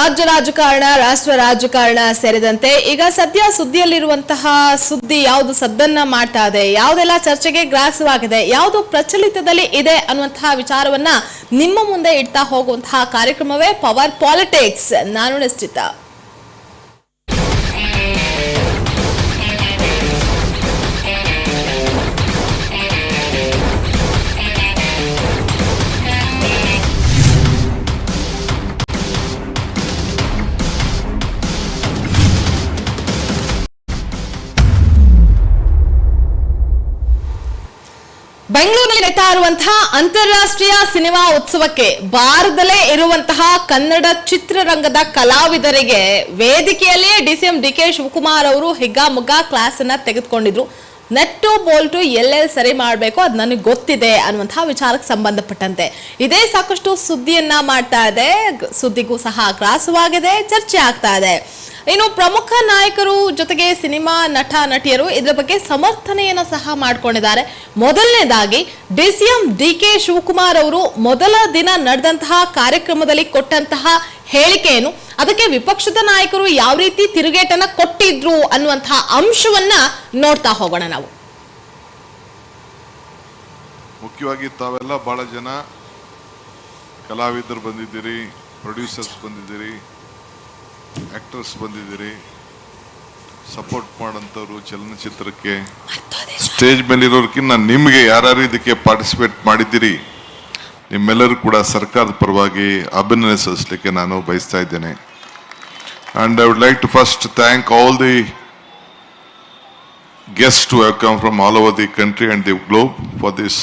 ರಾಜ್ಯ ರಾಜಕಾರಣ, ರಾಷ್ಟ್ರ ರಾಜಕಾರಣ ಸೇರಿದಂತೆ ಈಗ ಸದ್ಯ ಸುದ್ದಿಯಲ್ಲಿರುವಂತಹ ಸುದ್ದಿ ಯಾವುದು ಸದ್ದನ್ನ ಮಾಡ್ತಾ ಇದೆ, ಯಾವುದೆಲ್ಲ ಚರ್ಚೆಗೆ ಗ್ರಾಸವಾಗಿದೆ, ಯಾವುದು ಪ್ರಚಲಿತದಲ್ಲಿ ಇದೆ ಅನ್ನುವಂತಹ ವಿಚಾರವನ್ನ ನಿಮ್ಮ ಮುಂದೆ ಇಡ್ತಾ ಹೋಗುವಂತಹ ಕಾರ್ಯಕ್ರಮವೇ ಪವರ್ ಪಾಲಿಟಿಕ್ಸ್. ನಾನು ನಿಶ್ಚಿತ. ನಡೀತಾ ಇರುವಂತಹ ಅಂತಾರಾಷ್ಟ್ರೀಯ ಸಿನಿಮಾ ಉತ್ಸವಕ್ಕೆ ಭಾರತದಲ್ಲೇ ಇರುವಂತಹ ಕನ್ನಡ ಚಿತ್ರರಂಗದ ಕಲಾವಿದರಿಗೆ ವೇದಿಕೆಯಲ್ಲೇ ಡಿಸಿಎಂ ಡಿ ಕೆ ಶಿವಕುಮಾರ್ ಅವರು ಹಿಗ್ಗಾಮುಗ್ಗಾ ಕ್ಲಾಸ್ ಅನ್ನ ತೆಗೆದುಕೊಂಡಿದ್ರು. ನೆಟ್ಟು ಬೋಲ್ಟು ಎಲ್ಲೆಲ್ಲಿ ಸರಿ ಮಾಡಬೇಕು ಅದು ನನಗೆ ಗೊತ್ತಿದೆ ಅನ್ನುವಂತಹ ವಿಚಾರಕ್ಕೆ ಸಂಬಂಧಪಟ್ಟಂತೆ. ಇದೇ ಸಾಕಷ್ಟು ಸುದ್ದಿಯನ್ನ ಮಾಡ್ತಾ ಇದೆ. ಸುದ್ದಿಗೂ ಸಹ ಗ್ರಾಸವಾಗಿದೆ. ಚರ್ಚೆ ಆಗ್ತಾ ಇದೆ. ಇನ್ನು ಪ್ರಮುಖ ನಾಯಕರು ಜೊತೆಗೆ ಸಿನಿಮಾ ನಟ ನಟಿಯರು ಇದರ ಬಗ್ಗೆ ಸಮರ್ಥನೆಯನ್ನು ಸಹ ಮಾಡಿಕೊಂಡಿದ್ದಾರೆ. ಮೊದಲನೇದಾಗಿ ಡಿಸಿಎಂ ಡಿ ಕೆ ಶಿವಕುಮಾರ್ ಅವರು ಮೊದಲ ದಿನ ನಡೆದಂತಹ ಕಾರ್ಯಕ್ರಮದಲ್ಲಿ ಕೊಟ್ಟಂತಹ ಹೇಳಿಕೆಯನ್ನು ಅದಕ್ಕೆ ವಿಪಕ್ಷದ ನಾಯಕರು ಯಾವ ರೀತಿ ತಿರುಗೇಟನ್ನ ಕೊಟ್ಟಿದ್ರು ಅನ್ನುವಂತಹ ಅಂಶವನ್ನ ನೋಡ್ತಾ ಹೋಗೋಣ ನಾವು. ಮುಖ್ಯವಾಗಿ ತಾವೆಲ್ಲ ಬಹಳ ಜನ ಕಲಾವಿದರು ಬಂದಿದ್ದೀರಿ ಪ್ರೊಡ್ಯೂಸರ್ಸ್ ಬಂದಿದ್ದೀರಿ ಆಕ್ಟರ್ಸ್ ಬಂದಿದ್ದೀರಿ. ಸಪೋರ್ಟ್ ಮಾಡೋಂಥವ್ರು ಚಲನಚಿತ್ರಕ್ಕೆ ಸ್ಟೇಜ್ ಮೇಲಿರೋರ್ಕಿನ್ನ ನಿಮಗೆ ಯಾರ್ಯಾರು ಇದಕ್ಕೆ ಪಾರ್ಟಿಸಿಪೇಟ್ ಮಾಡಿದ್ದೀರಿ? ನಿಮ್ಮೆಲ್ಲರೂ ಕೂಡ ಸರ್ಕಾರದ ಪರವಾಗಿ ಅಭಿನಂದಿಸಲಿಕ್ಕೆ ನಾನು ಬಯಸ್ತಾ ಇದ್ದೇನೆ. And I would like to first thank all the guest have come from all over the country and the globe for this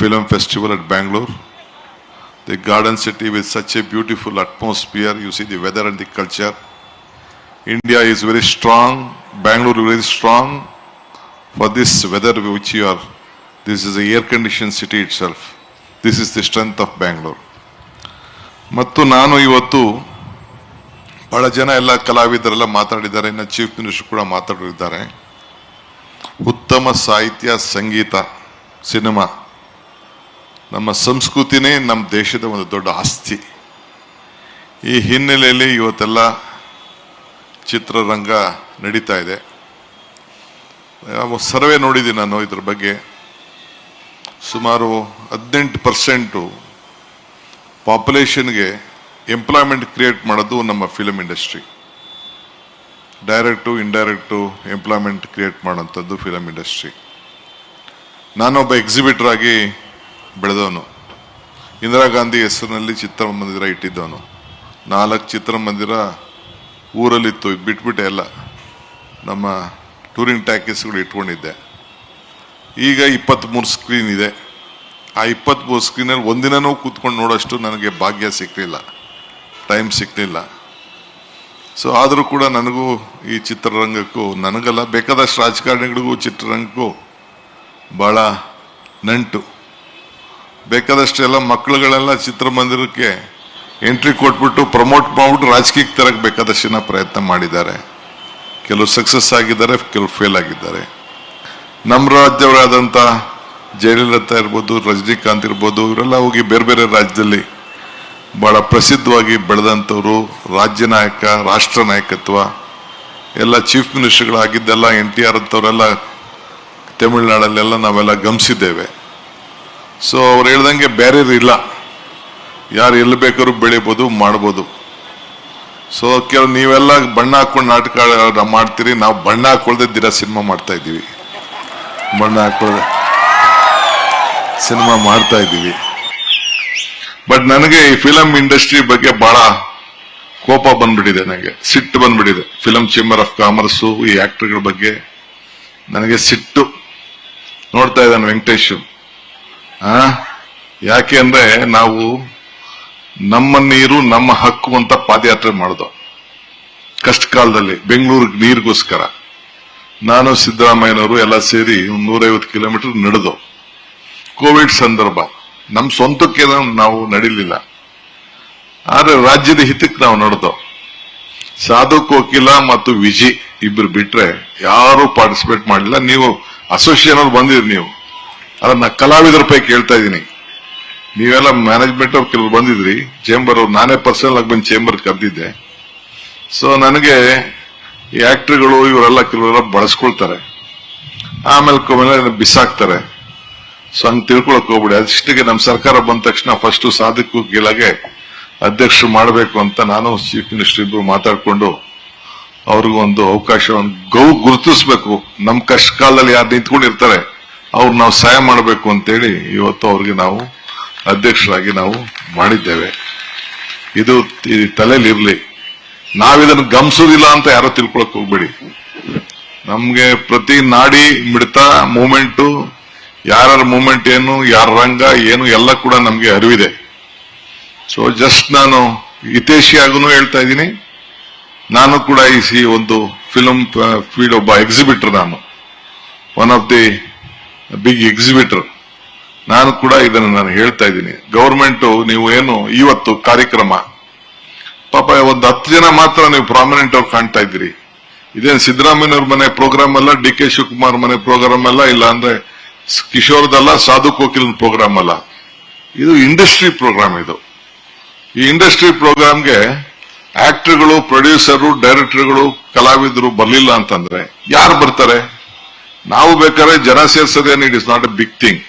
film festival at Bangalore. The garden city with such a beautiful atmosphere, you see the weather and the culture. India is very strong, Bangalore is very strong for this weather which you are. This is a air conditioned city itself. This is the strength of Bangalore. ಮತ್ತು ನಾನು ಇವತ್ತು ಬಹಳ ಜನ ಎಲ್ಲ ಕಲಾವಿದರೆಲ್ಲ ಮಾತಾಡಿದ್ದಾರೆ ಇನ್ನು chief minister ಕೂಡ ಮಾತಾಡಿದ್ದಾರೆ ಉತ್ತಮ ಸಾಹಿತ್ಯ ಸಂಗೀತ ಸಿನಿಮಾ ನಮ್ಮ ಸಂಸ್ಕೃತಿನೇ ನಮ್ಮ ದೇಶದ ಒಂದು ದೊಡ್ಡ ಆಸ್ತಿ. ಈ ಹಿನ್ನೆಲೆಯಲ್ಲಿ ಇವತ್ತೆಲ್ಲ ಚಿತ್ರರಂಗ ನಡೀತಾ ಇದೆ. ಸರ್ವೆ ನೋಡಿದ್ದೀನಿ ನಾನು ಇದ್ರ ಬಗ್ಗೆ. ಸುಮಾರು ಹದಿನೆಂಟು ಪರ್ಸೆಂಟು ಪಾಪ್ಯುಲೇಷನ್ಗೆ ಎಂಪ್ಲಾಯ್ಮೆಂಟ್ ಕ್ರಿಯೇಟ್ ಮಾಡೋದು ನಮ್ಮ film industry direct indirect employment create ಮಾಡೋಂಥದ್ದು film industry ನಾನೊಬ್ಬ ಎಕ್ಸಿಬಿಟ್ರಾಗಿ ಬೆಳೆದವನು. ಇಂದಿರಾ ಗಾಂಧಿ ಹೆಸರಿನಲ್ಲಿ ಚಿತ್ರಮಂದಿರ ಇಟ್ಟಿದ್ದವನು. ನಾಲ್ಕು ಚಿತ್ರಮಂದಿರ ಊರಲ್ಲಿತ್ತು, ಬಿಟ್ಬಿಟ್ಟೆ ಎಲ್ಲ. ನಮ್ಮ ಟೂರಿಂಗ್ ಟ್ಯಾಕೀಸ್ಗಳು ಇಟ್ಕೊಂಡಿದ್ದೆ. ಈಗ ಇಪ್ಪತ್ತ್ಮೂರು ಸ್ಕ್ರೀನ್ ಇದೆ. ಆ ಇಪ್ಪತ್ತ್ಮೂರು ಸ್ಕ್ರೀನಲ್ಲಿ ಒಂದಿನೂ ಕೂತ್ಕೊಂಡು ನೋಡೋಷ್ಟು ನನಗೆ ಭಾಗ್ಯ ಸಿಕ್ಕಲಿಲ್ಲ ಟೈಮ್ ಸಿಕ್ಕಲಿಲ್ಲ ಸೊ, ಆದರೂ ಕೂಡ ನನಗೂ ಈ ಚಿತ್ರರಂಗಕ್ಕೂ, ನನಗಲ್ಲ, ಬೇಕಾದಷ್ಟು ರಾಜಕಾರಣಿಗಳಿಗೂ ಚಿತ್ರರಂಗಕ್ಕೂ ಭಾಳ ನಂಟು. ಬೇಕಾದಷ್ಟು ಎಲ್ಲ ಮಕ್ಕಳುಗಳೆಲ್ಲ ಚಿತ್ರಮಂದಿರಕ್ಕೆ ಎಂಟ್ರಿ ಕೊಟ್ಬಿಟ್ಟು ಪ್ರಮೋಟ್ ಮಾಡ್ಬಿಟ್ಟು ರಾಜಕೀಯಕ್ಕೆ ತರಕ್ಕೆ ಬೇಕಾದಷ್ಟು ಜನ ಪ್ರಯತ್ನ ಮಾಡಿದ್ದಾರೆ. ಕೆಲವು ಸಕ್ಸಸ್ ಆಗಿದ್ದಾರೆ, ಕೆಲವು ಫೇಲ್ ಆಗಿದ್ದಾರೆ. ನಮ್ಮ ರಾಜ್ಯವರಾದಂಥ ಜಯಲಲಿತಾ ಇರ್ಬೋದು, ರಜನಿಕಾಂತ್ ಇರ್ಬೋದು, ಇವರೆಲ್ಲ ಹೋಗಿ ಬೇರೆ ಬೇರೆ ರಾಜ್ಯದಲ್ಲಿ ಭಾಳ ಪ್ರಸಿದ್ಧವಾಗಿ ಬೆಳೆದಂಥವ್ರು, ರಾಜ್ಯ ನಾಯಕ, ರಾಷ್ಟ್ರ ನಾಯಕತ್ವ, ಎಲ್ಲ ಚೀಫ್ ಮಿನಿಸ್ಟರ್ಗಳಾಗಿದ್ದೆಲ್ಲ ಎನ್ ಟಿ ಆರ್ ಅಂಥವರೆಲ್ಲ ತಮಿಳ್ನಾಡಲ್ಲೆಲ್ಲ ನಾವೆಲ್ಲ ಗಮನಿಸಿದ್ದೇವೆ. ಸೊ ಅವ್ರು ಹೇಳ್ದಂಗೆ ಬ್ಯಾರಿಯರ್ ಇಲ್ಲ. ಯಾರು ಎಲ್ಲಿ ಬೇಕಾದ್ರೂ ಬೆಳಿಬೋದು, ಮಾಡ್ಬೋದು. ಸೊ ಕೆಲವು ನೀವೆಲ್ಲ ಬಣ್ಣ ಹಾಕೊಂಡು ನಾಟಕ ಮಾಡ್ತೀರಿ. ನಾವು ಬಣ್ಣ ಹಾಕೊಳ್ದೆ ದಿನ ಸಿನಿಮಾ ಮಾಡ್ತಾ ಇದ್ದೀವಿ. ಬಣ್ಣ ಹಾಕೊಳ್ದೆ ಸಿನಿಮಾ ಮಾಡ್ತಾ ಇದ್ದೀವಿ. ಬಟ್ ನನಗೆ ಈ ಫಿಲಮ್ ಇಂಡಸ್ಟ್ರಿ ಬಗ್ಗೆ ಬಹಳ ಕೋಪ ಬಂದ್ಬಿಟ್ಟಿದೆ ನನಗೆ. ಸಿಟ್ಟು ಬಂದ್ಬಿಟ್ಟಿದೆ. ಫಿಲಮ್ ಚೇಂಬರ್ ಆಫ್ ಕಾಮರ್ಸು ಈ ಆಕ್ಟರ್ಗಳ ಬಗ್ಗೆ ನನಗೆ ಸಿಟ್ಟು. ನೋಡ್ತಾ ಇದ್ದಾನೆ ವೆಂಕಟೇಶ್. ಆ? ಯಾಕೆ ಅಂದ್ರೆ ನಾವು ನಮ್ಮ ನೀರು, ನಮ್ಮ ಹಕ್ಕು ಅಂತ ಪಾದಯಾತ್ರೆ ಮಾಡ್ದು. ಕಷ್ಟ ಕಾಲದಲ್ಲಿ ಬೆಂಗಳೂರಿಗೆ ನೀರಿಗೋಸ್ಕರ. ನಾನು ಸಿದ್ದರಾಮಯ್ಯನವರು ಎಲ್ಲ ಸೇರಿ ನೂರೈವತ್ತು ಕಿಲೋಮೀಟರ್ ನಡೆದು. ಕೋವಿಡ್ ಸಂದರ್ಭ ನಮ್ಮ ಸ್ವಂತಕ್ಕೆ ನಾವು ನಡಿಲಿಲ್ಲ. ಆದ್ರೆ ರಾಜ್ಯದ ಹಿತಕ್ಕೆ ನಾವು ನಡೆದು. ಸಾಧು ಕೋಕಿಲ ಮತ್ತು ವಿಜಿ ಇಬ್ರು ಬಿಟ್ರೆ ಯಾರು ಪಾರ್ಟಿಸಿಪೇಟ್ ಮಾಡಲಿಲ್ಲ. ನೀವು ಅಸೋಸಿಯೇಷನ್ ಅವ್ರು ಬಂದಿರಿ ನೀವು. ಅದನ್ನ ಕಲಾವಿದರ ಪೈ ಕೇಳ್ತಾ ಇದ್ದೀನಿ. ನೀವೆಲ್ಲ ಮ್ಯಾನೇಜ್ಮೆಂಟ್ ಅವ್ರು ಕೆಲವರು ಬಂದಿದ್ರಿ ಚೇಂಬರ್ ಅವ್ರು, ನಾನೇ ಪರ್ಸನಲ್ ಆಗಿ ಬಂದು ಚೇಂಬರ್ ಕರೆದಿದ್ದೆ. ಸೊ ನನಗೆ ಈ ಆಕ್ಟರ್ಗಳು ಇವರೆಲ್ಲ ಕೆಲವರೆಲ್ಲ ಬಳಸ್ಕೊಳ್ತಾರೆ. ಆಮೇಲೆ ಕೊಮೇಲೆ ಬಿಸಾಕ್ತಾರೆ. ಸೊ ಹಂಗ್ ತಿಳ್ಕೊಳಕ್ ಹೋಗ್ಬಿಡಿ. ಅದಿಷ್ಟಿಗೆ ನಮ್ಮ ಸರ್ಕಾರ ಬಂದ ತಕ್ಷಣ ಫಸ್ಟ್ ಸಾಧಕ ಗೆಲಗೆ ಅಧ್ಯಕ್ಷರು ಮಾಡಬೇಕು ಅಂತ ನಾನು ಚೀಫ್ ಮಿನಿಸ್ಟರ್ ಇಬ್ರು ಮಾತಾಡ್ಕೊಂಡು ಅವ್ರಿಗೂ ಒಂದು ಗೌ ಗುರುತಿಸ್ಬೇಕು. ನಮ್ ಕಷ್ಟ ಕಾಲದಲ್ಲಿ ಯಾರು ನಿಂತ್ಕೊಂಡಿರ್ತಾರೆ. ಅವ್ರು ನಾವು ಸಹಾಯ ಮಾಡಬೇಕು ಅಂತೇಳಿ ಇವತ್ತು ಅವ್ರಿಗೆ ನಾವು ಅಧ್ಯಕ್ಷರಾಗಿ ನಾವು ಮಾಡಿದ್ದೇವೆ. ಇದು ತಲೆಯಲ್ಲಿ ಇರಲಿ. ನಾವಿದನ್ನು ಗಮನಿಸೋದಿಲ್ಲ ಅಂತ ಯಾರೋ ತಿಳ್ಕೊಳಕ್ ಹೋಗ್ಬೇಡಿ. ನಮ್ಗೆ ಪ್ರತಿ ನಾಡಿ ಮಿಡಿತ ಮೂಮೆಂಟು ಯಾರ ಮೂಮೆಂಟ್ ಏನು, ಯಾರ ರಂಗ ಏನು, ಎಲ್ಲ ಕೂಡ ನಮ್ಗೆ ಅರಿವಿದೆ. ಸೊ ಜಸ್ಟ್ ನಾನು ಹಿತೇಶಿಯಾಗೂ ಹೇಳ್ತಾ ಇದ್ದೀನಿ. ನಾನು ಕೂಡ ಈ ಒಂದು ಫಿಲಂ ಫೀಲ್ಡ್ ಒಬ್ಬ ಎಕ್ಸಿಬಿಟರ್ ನಾನು. One of the big exhibitor ನಾನು ಕೂಡ ಇದನ್ನು ನಾನು ಹೇಳ್ತಾ ಇದ್ದೀನಿ. ಗವರ್ಮೆಂಟ್ ನೀವು ಏನು ಇವತ್ತು ಕಾರ್ಯಕ್ರಮ? ಪಾಪ ಒಂದು ಹತ್ತು ಜನ ಮಾತ್ರ ನೀವು ಪ್ರಾಮಿನೆಂಟ್ ಅವ್ರು ಕಾಣ್ತಾ ಇದ್ದೀರಿ. ಇದೇನು ಸಿದ್ದರಾಮಯ್ಯವ್ರ ಮನೆ ಪ್ರೋಗ್ರಾಮ್ ಅಲ್ಲ, ಡಿ ಕೆ ಶಿವಕುಮಾರ್ ಮನೆ ಪ್ರೋಗ್ರಾಮ್ ಅಲ್ಲ, ಇಲ್ಲ ಅಂದ್ರೆ ಕಿಶೋರ್ದಲ್ಲ ಸಾಧು ಕೋಕಿಲ್ ಪ್ರೋಗ್ರಾಮ್ ಅಲ್ಲ. ಇದು ಇಂಡಸ್ಟ್ರಿ ಪ್ರೋಗ್ರಾಮ್ ಇದು. ಈ ಇಂಡಸ್ಟ್ರಿ ಪ್ರೋಗ್ರಾಮ್ಗೆ ಆಕ್ಟರ್ಗಳು ಪ್ರೊಡ್ಯೂಸರು ಡೈರೆಕ್ಟರ್ಗಳು ಕಲಾವಿದರು ಬರಲಿಲ್ಲ ಅಂತಂದ್ರೆ ಯಾರು ಬರ್ತಾರೆ? ನಾವು ಬೇಕಾದ್ರೆ ಜನ ಸೇರ್ಸೋದೇನು it is not a big thing.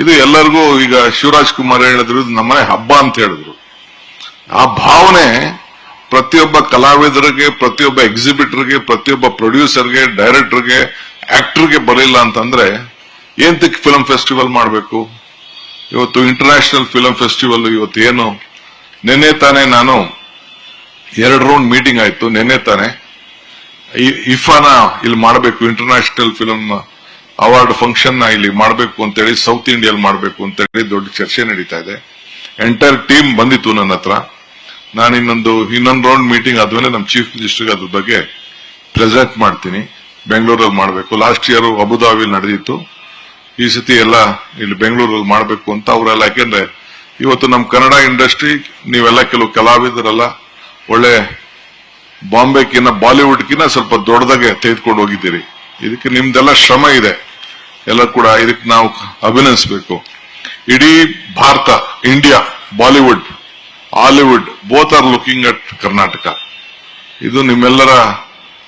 ಇದು ಎಲ್ಲರಿಗೂ ಈಗ ಶಿವರಾಜ್ ಕುಮಾರ್ ಹೇಳಿದ್ರು ನಮ್ಮನೆ ಹಬ್ಬ ಅಂತ ಹೇಳಿದ್ರು. ಆ ಭಾವನೆ ಪ್ರತಿಯೊಬ್ಬ ಕಲಾವಿದರಿಗೆ, ಪ್ರತಿಯೊಬ್ಬ ಎಕ್ಸಿಬಿಟರ್ಗೆ ಪ್ರತಿಯೊಬ್ಬ ಪ್ರೊಡ್ಯೂಸರ್ಗೆ ಡೈರೆಕ್ಟರ್ಗೆ ಆಕ್ಟರ್ಗೆ ಬರಲಿಲ್ಲ ಅಂತಂದ್ರೆ ಏಂತಕ್ಕೆ ಫಿಲಂ ಫೆಸ್ಟಿವಲ್ ಮಾಡಬೇಕು? ಇವತ್ತು ಇಂಟರ್ನ್ಯಾಷನಲ್ ಫಿಲಂ ಫೆಸ್ಟಿವಲ್ ಇವತ್ತು ಏನು? ನಿನ್ನೆ ತಾನೇ ನಾನು ಎರಡು ರೌಂಡ್ ಮೀಟಿಂಗ್ ಆಯ್ತು, ನಿನ್ನೆ ತಾನೇ. ಇಫಾನ ಇಲ್ಲಿ ಮಾಡಬೇಕು ಇಂಟರ್ನ್ಯಾಷನಲ್ ಫಿಲಂ ಅವಾರ್ಡ್ ಫಂಕ್ಷನ್ನ ಇಲ್ಲಿ ಮಾಡಬೇಕು ಅಂತೇಳಿ ಸೌತ್ ಇಂಡಿಯಲ್ಲಿ ಮಾಡಬೇಕು ಅಂತೇಳಿ ದೊಡ್ಡ ಚರ್ಚೆ ನಡೀತಾ ಇದೆ. ಎಂಟೈರ್ ಟೀಮ್ ಬಂದಿತ್ತು ನನ್ನ ಹತ್ರ. ನಾನು ಇನ್ನೊಂದು ಇನ್ನೊಂದು ರೌಂಡ್ ಮೀಟಿಂಗ್ ಆದ್ಮೇಲೆ ನಮ್ಮ ಚೀಫ್ ಮಿನಿಸ್ಟರ್ಗೆ ಅದ್ರ ಬಗ್ಗೆ ಪ್ರೆಸೆಂಟ್ ಮಾಡ್ತೀನಿ. ಬೆಂಗಳೂರಲ್ಲಿ ಮಾಡಬೇಕು. ಲಾಸ್ಟ್ ಇಯರ್ ಅಬುದಾಬಿಲಿ ನಡೆದಿತ್ತು. ಈ ಸತಿ ಎಲ್ಲ ಇಲ್ಲಿ ಬೆಂಗಳೂರಲ್ಲಿ ಮಾಡಬೇಕು ಅಂತ ಅವರೆಲ್ಲ, ಯಾಕೆಂದ್ರೆ ಇವತ್ತು ನಮ್ಮ ಕನ್ನಡ ಇಂಡಸ್ಟ್ರಿ ನೀವೆಲ್ಲ ಕೆಲವು ಕಲಾವಿದರೆಲ್ಲ ಒಳ್ಳೆ ಬಾಂಬೆಕಿನ್ನ, ಬಾಲಿವುಡ್ಕಿನ್ನ ಸ್ವಲ್ಪ ದೊಡ್ಡದಾಗೆ ತೆಗೆದುಕೊಂಡು ಹೋಗಿದ್ದೀರಿ. ಇದಕ್ಕೆ ನಿಮ್ದೆಲ್ಲ ಶ್ರಮ ಇದೆ. ಎಲ್ಲ ಕೂಡ ಇದಕ್ಕೆ ನಾವು ಅಭಿನಂದಿಸಬೇಕು. ಇಡೀ Bharat, India, Bollywood, Hollywood both are looking at Karnataka ಇದು ನಿಮ್ಮೆಲ್ಲರ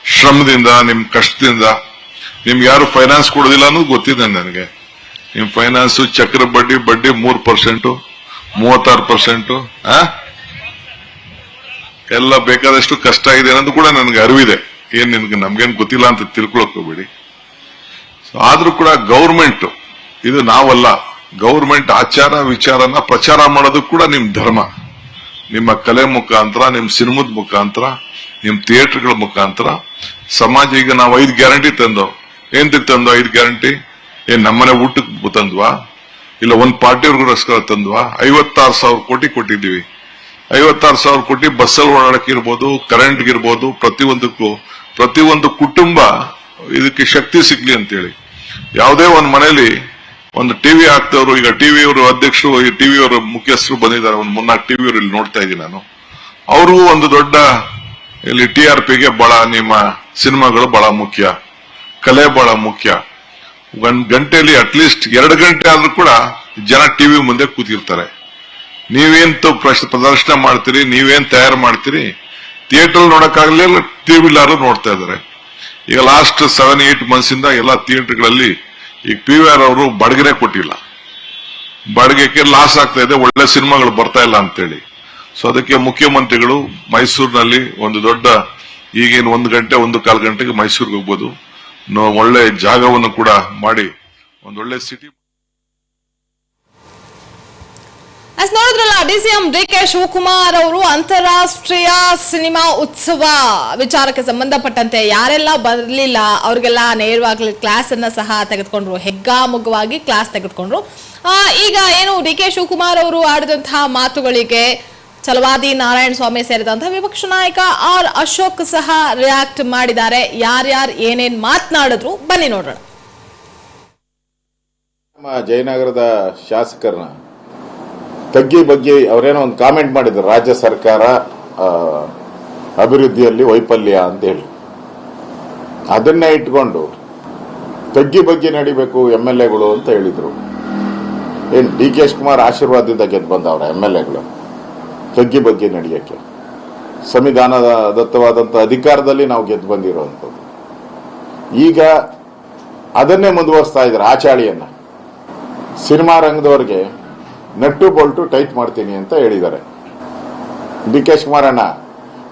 ಶ್ರಮದಿಂದ, ನಿಮ್ ಕಷ್ಟದಿಂದ. ನಿಮ್ಗೆ ಯಾರು ಫೈನಾನ್ಸ್ ಕೊಡೋದಿಲ್ಲ ಅನ್ನೋದು ಗೊತ್ತಿದೆ ನನಗೆ. ನಿಮ್ ಫೈನಾನ್ಸ್ ಚಕ್ರ ಬಡ್ಡಿ ಬಡ್ಡಿ ಮೂರ್ ಪರ್ಸೆಂಟ್ ಮೂವತ್ತಾರು ಪರ್ಸೆಂಟ್ ಎಲ್ಲ ಬೇಕಾದಷ್ಟು ಕಷ್ಟ ಇದೆ ಅನ್ನೋದು ಕೂಡ ನನಗೆ ಅರಿವಿದೆ. ಏನ್ ನಿನ್ಗೆ ನಮ್ಗೇನ್ ಗೊತ್ತಿಲ್ಲ ಅಂತ ತಿಳ್ಕೊಳಕ್ ಹೋಗ್ಬೇಡಿ. ಆದ್ರೂ ಕೂಡ ಗೌರ್ಮೆಂಟ್ ಇದು ನಾವಲ್ಲ ಗೌರ್ಮೆಂಟ್ ಆಚಾರ ವಿಚಾರನ ಪ್ರಚಾರ ಮಾಡೋದು ಕೂಡ ನಿಮ್ ಧರ್ಮ. ನಿಮ್ಮ ಕಲೆ ಮುಖಾಂತರ, ನಿಮ್ ಸಿನಿಮದ ಮುಖಾಂತರ, ನಿಮ್ ಥಿಯೇಟರ್ಗಳ ಮುಖಾಂತರ, ಸಮಾಜ ಈಗ ನಾವು ಐದು ಗ್ಯಾರಂಟಿ ತಂದೋ? ಏನ್ತಿಗೆ ತಂದೋ ಐದು ಗ್ಯಾರಂಟಿ? ಏನ್ ನಮ್ಮನೆ ಊಟಕ್ಕೆ ತಂದ್ವಾ? ಇಲ್ಲ ಒಂದ್ ಪಾರ್ಟಿಯವ್ರಿಗೋಸ್ಕರ ತಂದ್ವಾ? ಐವತ್ತಾರು ಸಾವಿರ ಕೋಟಿ ಕೊಟ್ಟಿದ್ದೀವಿ. ಐವತ್ತಾರು ಸಾವಿರ ಕೋಟಿ ಬಸ್ಸಲ್ಲಿ ಓಡಾಡಕ್ಕೆ ಇರ್ಬೋದು ಕರೆಂಟ್ ಇರ್ಬೋದು, ಪ್ರತಿಯೊಂದಕ್ಕೂ. ಪ್ರತಿಯೊಂದು ಕುಟುಂಬ ಇದಕ್ಕೆ ಶಕ್ತಿ ಸಿಗ್ಲಿ ಅಂತೇಳಿ. ಯಾವುದೇ ಒಂದು ಮನೆಯಲ್ಲಿ ಒಂದು ಟಿವಿ ಹಾಕ್ತವ್ರು ಈಗ ಟಿವಿ ಅವರು ಅಧ್ಯಕ್ಷರು, ಈ ಟಿವಿ ಅವರ ಮುಖ್ಯಸ್ಥರು ಬಂದಿದ್ದಾರೆ. ಒಂದು ಮೂರ್ನಾಲ್ಕು ಟಿವಿ ಅವರು ಇಲ್ಲಿ ನೋಡ್ತಾ ಇದ್ದೀನಿ ನಾನು. ಅವರು ಒಂದು ದೊಡ್ಡ ಇಲ್ಲಿ ಟಿ ಆರ್ ಪಿಗೆ ಬಹಳ ನಿಮ್ಮ ಸಿನಿಮಾಗಳು ಬಹಳ ಮುಖ್ಯ. ಕಲೆ ಬಹಳ ಮುಖ್ಯ. ಒಂದ್ ಗಂಟೆಯಲ್ಲಿ ಅಟ್ಲೀಸ್ಟ್ ಎರಡು ಗಂಟೆ ಆದ್ರೂ ಕೂಡ ಜನ ಟಿವಿ ಮುಂದೆ ಕೂತಿರ್ತಾರೆ. ನೀವೇನ್ ತ- ಪ್ರಶ್ನೆ ಪ್ರದರ್ಶನ ಮಾಡ್ತೀರಿ, ನೀವೇನ್ ತಯಾರು ಮಾಡ್ತೀರಿ? ಥಿಯೇಟರ್ ನೋಡಕ್ಕಾಗಲಿಲ್ಲ ಟಿವಿಲಾರು ನೋಡ್ತಾ ಇದ್ದಾರೆ. ಈಗ ಲಾಸ್ಟ್ ಸೆವೆನ್ ಏಟ್ ಮಂತ್ಸ್ ಇಂದ ಎಲ್ಲ ಥಿಯೇಟರ್ಗಳಲ್ಲಿ ಈಗ ಪಿ ವಿ ಆರ್ ಅವರು ಬಡಗರೆ ಕೊಟ್ಟಿಲ್ಲ. ಬಾಡಿಗೆಗೆ ಲಾಸ್ ಆಗ್ತಾ ಇದೆ, ಒಳ್ಳೆ ಸಿನಿಮಾಗಳು ಬರ್ತಾ ಇಲ್ಲ ಅಂತೇಳಿ. ಸೊ ಅದಕ್ಕೆ ಮುಖ್ಯಮಂತ್ರಿಗಳು ಮೈಸೂರಿನಲ್ಲಿ ಒಂದು ದೊಡ್ಡ ಈಗೇನು ಒಂದು ಗಂಟೆ, ಒಂದು ಕಾಲು ಗಂಟೆಗೆ ಮೈಸೂರಿಗೆ ಹೋಗ್ಬೋದು. ಒಳ್ಳೆ ಜಾಗವನ್ನು ಕೂಡ ಮಾಡಿ ಒಂದೊಳ್ಳೆ ಸಿಟಿ ನೋಡಿದ್ರಲ್ಲ, D C M D K Shivakumar ಅವರು ಅಂತಾರಾಷ್ಟ್ರೀಯ ಸಿನಿಮಾ ಉತ್ಸವ ವಿಚಾರಕ್ಕೆ ಸಂಬಂಧಪಟ್ಟಂತೆ ಯಾರೆಲ್ಲ ಬರಲಿಲ್ಲ, ಅವ್ರಿಗೆಲ್ಲ ನೇರವಾಗಿ ಕ್ಲಾಸ್ ಅನ್ನ ಸಹ ತೆಗೆದುಕೊಂಡ್ರು. ಹೆಗ್ಗಾಮುಗ್ಗವಾಗಿ ಕ್ಲಾಸ್ ತೆಗೆದುಕೊಂಡ್ರು. ಈಗ ಏನು ಡಿ ಕೆ ಶಿವಕುಮಾರ್ ಅವರು ಆಡಿದಂತಹ ಮಾತುಗಳಿಗೆ ಚಲವಾದಿ ನಾರಾಯಣ ಸ್ವಾಮಿ ಸೇರಿದಂತಹ ವಿಪಕ್ಷ ನಾಯಕ ಆರ್ ಅಶೋಕ್ ಸಹ ರಿಯಾಕ್ಟ್ ಮಾಡಿದ್ದಾರೆ. ಯಾರ್ಯಾರು ಏನೇನ್ ಮಾತನಾಡಿದ್ರು, ಬನ್ನಿ ನೋಡೋಣ. ಜಯನಗರದ ಶಾಸಕರನ್ನ ತಗ್ಗಿ ಬಗ್ಗೆ ಅವರೇನೋ ಒಂದು ಕಾಮೆಂಟ್ ಮಾಡಿದ್ರು, ರಾಜ್ಯ ಸರ್ಕಾರ ಅಭಿವೃದ್ಧಿಯಲ್ಲಿ ವೈಫಲ್ಯ ಅಂತ ಹೇಳಿ. ಅದನ್ನೇ ಇಟ್ಕೊಂಡು ತಗ್ಗಿ ಬಗ್ಗೆ ನಡಿಬೇಕು ಎಂ ಎಲ್ ಎಗಳು ಅಂತ ಹೇಳಿದ್ರು. ಏನು ಡಿ ಕೆ ಕುಮಾರ್ ಆಶೀರ್ವಾದದಿಂದ ಗೆದ್ದು ಬಂದವ್ರ ಎಂ ಎಲ್ ಎಗಳು ತಗ್ಗಿ ಬಗ್ಗೆ ನಡೆಯಕ್ಕೆ. ಸಂವಿಧಾನದ ದತ್ತವಾದಂಥ ಅಧಿಕಾರದಲ್ಲಿ ನಾವು ಗೆದ್ದು ಬಂದಿರುವಂಥದ್ದು ಈಗ ಅದನ್ನೇ ಮುಂದುವರಿಸ್ತಾ ಇದ್ದಾರೆ ಆಚಾಳಿಯನ್ನ ಸಿನಿಮಾ ರಂಗದವ್ರಿಗೆ ನಟ್ಟು ಬೋಲ್ಟು ಟೈಟ್ ಮಾಡ್ತೀನಿ ಅಂತ ಹೇಳಿದ್ದಾರೆ. ಡಿ ಕೆ ಶಿವಕುಮಾರಣ್ಣ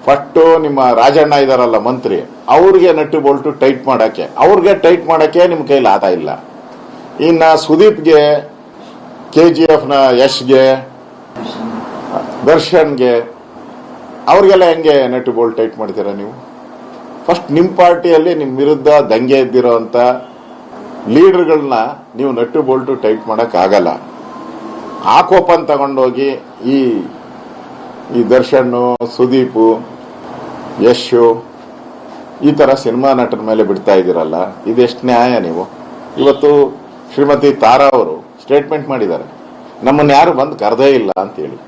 ಫಸ್ಟು ನಿಮ್ಮ ರಾಜಣ್ಣ ಇದಾರಲ್ಲ ಮಂತ್ರಿ, ಅವ್ರಿಗೆ ನಟ್ಟು ಬೋಲ್ಟು ಟೈಟ್ ಮಾಡಕ್ಕೆ, ಅವ್ರಿಗೆ ಟೈಟ್ ಮಾಡಕ್ಕೆ ನಿಮ್ಮ ಕೈಲಿ ಆತ ಇಲ್ಲ. ಇನ್ನ ಸುದೀಪ್ಗೆ, ಕೆ ಜಿ ಎಫ್ನ ಯಶ್ಗೆ, ದರ್ಶನ್ಗೆ, ಅವ್ರಿಗೆಲ್ಲ ಹೆಂಗೆ ನಟ್ಟು ಬೋಲ್ಟ್ ಟೈಟ್ ಮಾಡ್ತೀರಾ ನೀವು? ಫಸ್ಟ್ ನಿಮ್ಮ ಪಾರ್ಟಿಯಲ್ಲಿ ನಿಮ್ಮ ವಿರುದ್ಧ ದಂಗೆ ಎದ್ದಿರೋಂಥ ಲೀಡರ್ಗಳನ್ನ ನೀವು ನಟ್ಟು ಬೋಲ್ಟು ಟೈಟ್ ಮಾಡಕ್ ಆಗಲ್ಲ ಆ ಕೋಪನ್ ತಗೊಂಡೋಗಿ ಈ ಈ ದರ್ಶನ್ನು, ಸುದೀಪು, ಯಶು, ಈ ತರ ಸಿನಿಮಾ ನಟರ ಮೇಲೆ ಬಿಡ್ತಾ ಇದ್ದೀರಲ್ಲ, ಇದೆಷ್ಟು ನ್ಯಾಯ ನೀವು? ಇವತ್ತು ಶ್ರೀಮತಿ ತಾರಾ ಅವರು ಸ್ಟೇಟ್ಮೆಂಟ್ ಮಾಡಿದ್ದಾರೆ. ನಮ್ಮನ್ನ ಯಾರು ಬಂದು ಕರೆದೇ ಇಲ್ಲ ಅಂತೇಳಿ.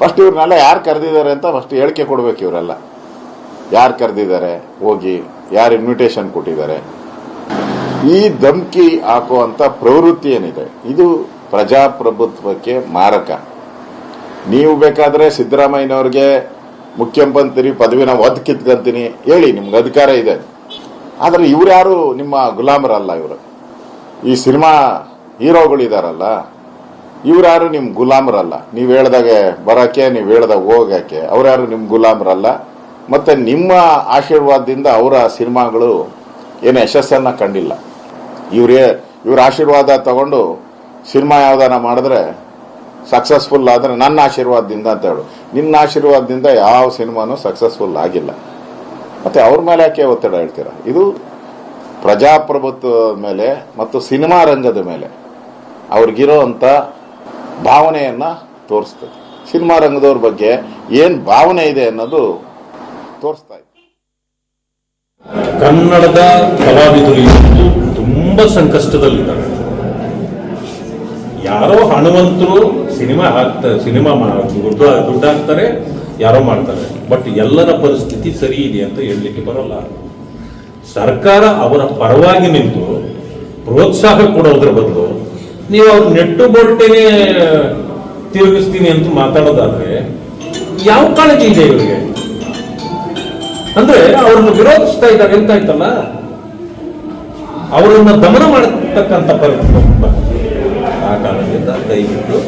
ಫಸ್ಟ್ ಇವ್ರನ್ನೆಲ್ಲ ಯಾರು ಕರೆದಿದ್ದಾರೆ ಅಂತ ಫಸ್ಟ್ ಹೇಳಿಕೆ ಕೊಡ್ಬೇಕು ಇವರೆಲ್ಲ. ಯಾರು ಕರೆದಿದ್ದಾರೆ? ಹೋಗಿ ಯಾರು ಇನ್ವಿಟೇಷನ್ ಕೊಟ್ಟಿದ್ದಾರೆ? ಈ ಧಮ್ಕಿ ಹಾಕುವಂತ ಪ್ರವೃತ್ತಿ ಏನಿದೆ? ಇದು ಪ್ರಜಾಪ್ರಭುತ್ವಕ್ಕೆ ಮಾರಕ. ನೀವು ಬೇಕಾದ್ರೆ ಸಿದ್ದರಾಮಯ್ಯನವ್ರಿಗೆ ಮುಖ್ಯಮಂತ್ರಿ ಪದವಿನ ಒದ್ ಕಿತ್ಕೊಂತೀನಿ. ಹೇಳಿ, ನಿಮ್ಗೆ ಅಧಿಕಾರ ಇದೆ. ಆದ್ರೆ ಇವ್ರ್ಯಾರು ನಿಮ್ಮ ಗುಲಾಮರಲ್ಲ ಇವರು. ಈ ಸಿನಿಮಾ ಹೀರೋಗಳಿದಾರಲ್ಲ ಇವ್ರ್ಯಾರು ನಿಮ್ಮ ಗುಲಾಮರಲ್ಲ. ನೀವು ಹೇಳ್ದಾಗೆ ಬರಕ್ಕೆ, ನೀವು ಹೇಳ್ದಾಗ ಹೋಗಕ್ಕೆ ಅವ್ರ್ಯಾರು ನಿಮ್ಮ ಗುಲಾಮರಲ್ಲ. ಮತ್ತೆ ನಿಮ್ಮ ಆಶೀರ್ವಾದದಿಂದ ಅವರ ಸಿನಿಮಾಗಳು ಏನು ಯಶಸ್ಸನ್ನ ಕಂಡಿಲ್ಲ. ಇವ್ರೇ, ಇವ್ರ ಆಶೀರ್ವಾದ ತಗೊಂಡು ಸಿನಿಮಾ ಯಾವ್ದಾನ ಮಾಡಿದ್ರೆ ಸಕ್ಸಸ್ಫುಲ್ ಆದ್ರೆ ನನ್ನ ಆಶೀರ್ವಾದದಿಂದ ಅಂತ ಹೇಳು. ನಿನ್ನ ಆಶೀರ್ವಾದದಿಂದ ಯಾವ ಸಿನಿಮಾನು ಸಕ್ಸಸ್ಫುಲ್ ಆಗಿಲ್ಲ. ಮತ್ತೆ ಅವ್ರ ಮೇಲೆ ಯಾಕೆ ಒತ್ತಡ ಹೇಳ್ತೀರಾ? ಇದು ಪ್ರಜಾಪ್ರಭುತ್ವದ ಮೇಲೆ ಮತ್ತು ಸಿನಿಮಾ ರಂಗದ ಮೇಲೆ ಅವ್ರಿಗಿರೋ ಅಂತ ಭಾವನೆಯನ್ನ ತೋರಿಸ್ತದೆ. ಸಿನಿಮಾ ರಂಗದವ್ರ ಬಗ್ಗೆ ಏನ್ ಭಾವನೆ ಇದೆ ಅನ್ನೋದು ತೋರಿಸ್ತಾ ಇದೆ. ಕನ್ನಡದ ಕಲಾವಿದರು ತುಂಬಾ ಸಂಕಷ್ಟದಲ್ಲಿದ್ದಾರೆ. ಯಾರೋ ಹಣವಂತರು ಸಿನಿಮಾ ಹಾಕ್ತಾರೆ ಸಿನಿಮಾ ದುಡ್ಡು ದುಡ್ಡು ಹಾಕ್ತಾರೆ, ಯಾರೋ ಮಾಡ್ತಾರೆ. ಬಟ್ ಎಲ್ಲರ ಪರಿಸ್ಥಿತಿ ಸರಿ ಇದೆ ಅಂತ ಹೇಳಲಿಕ್ಕೆ ಬರಲ್ಲ. ಸರ್ಕಾರ ಅವರ ಪರವಾಗಿ ನಿಂತು ಪ್ರೋತ್ಸಾಹ ಕೊಡೋದ್ರ ಬದಲು ನೀವು ಅವ್ರ ನೆಟ್ಟು ಬೋಲ್ಟೇನೆ ತಿರುಗಿಸ್ತೀನಿ ಅಂತ ಮಾತಾಡೋದಾದ್ರೆ ಯಾವ ಕಾಳಜಿ ಇದೆ ಇವರಿಗೆ? ಅಂದ್ರೆ ಅವರನ್ನು ವಿರೋಧಿಸ್ತಾ ಇದ್ದಾರೆ ಎಂತಾಯ್ತಲ್ಲ? ಅವರನ್ನ ದಮನ ಮಾಡತಕ್ಕಂಥ ಪರಿಸ್ಥಿತಿ ಆ ಕಾರಣದಿಂದ ದಯವಿಟ್ಟು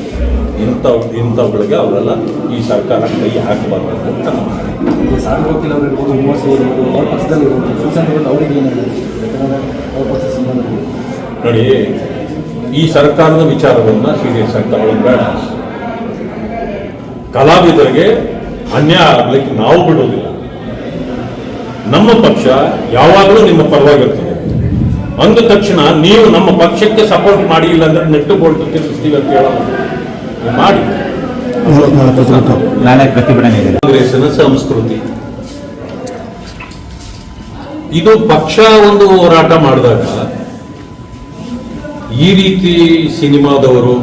ಇಂಥವ್ ಇಂಥವುಗಳಿಗೆ ಅವರೆಲ್ಲ ಈ ಸರ್ಕಾರ ಕೈ ಹಾಕಬಾರ್ದು ಅಂತ ನಮ್ಮ ಅವ್ರ ಪಕ್ಷದಲ್ಲಿ ಅವರಿಗೆ ನೋಡಿ. ಈ ಸರ್ಕಾರದ ವಿಚಾರವನ್ನು ಸೀರಿಯಸ್ ಆಗಿ ತಗೊಳ್ಳೋದು ಬೇಡ. ಕಲಾವಿದರಿಗೆ ಅನ್ಯಾಯ ಆಗ್ಲಿಕ್ಕೆ ನಾವು ಬಿಡೋದಿಲ್ಲ. ನಮ್ಮ ಪಕ್ಷ ಯಾವಾಗಲೂ ನಿಮ್ಮ ಪರವಾಗಿರ್ತದೆ ಅಂದ ತಕ್ಷಣ ನೀವು ನಮ್ಮ ಪಕ್ಷಕ್ಕೆ ಸಪೋರ್ಟ್ ಮಾಡಿ ಇಲ್ಲ ಅಂದ್ರೆ ನೆಟ್ಟು ಬೋಲ್ಟು ತಿರುಗಿಸ್ತೀವಿ ಅಂತ ಹೇಳೋದು ಮಾಡಿ. ಕಾಂಗ್ರೆಸ್ ಸಂಸ್ಕೃತಿ. ಇದು ಪಕ್ಷ ಒಂದು ಹೋರಾಟ ಮಾಡಿದಾಗ ಈ ರೀತಿ ಸಿನಿಮಾದವರು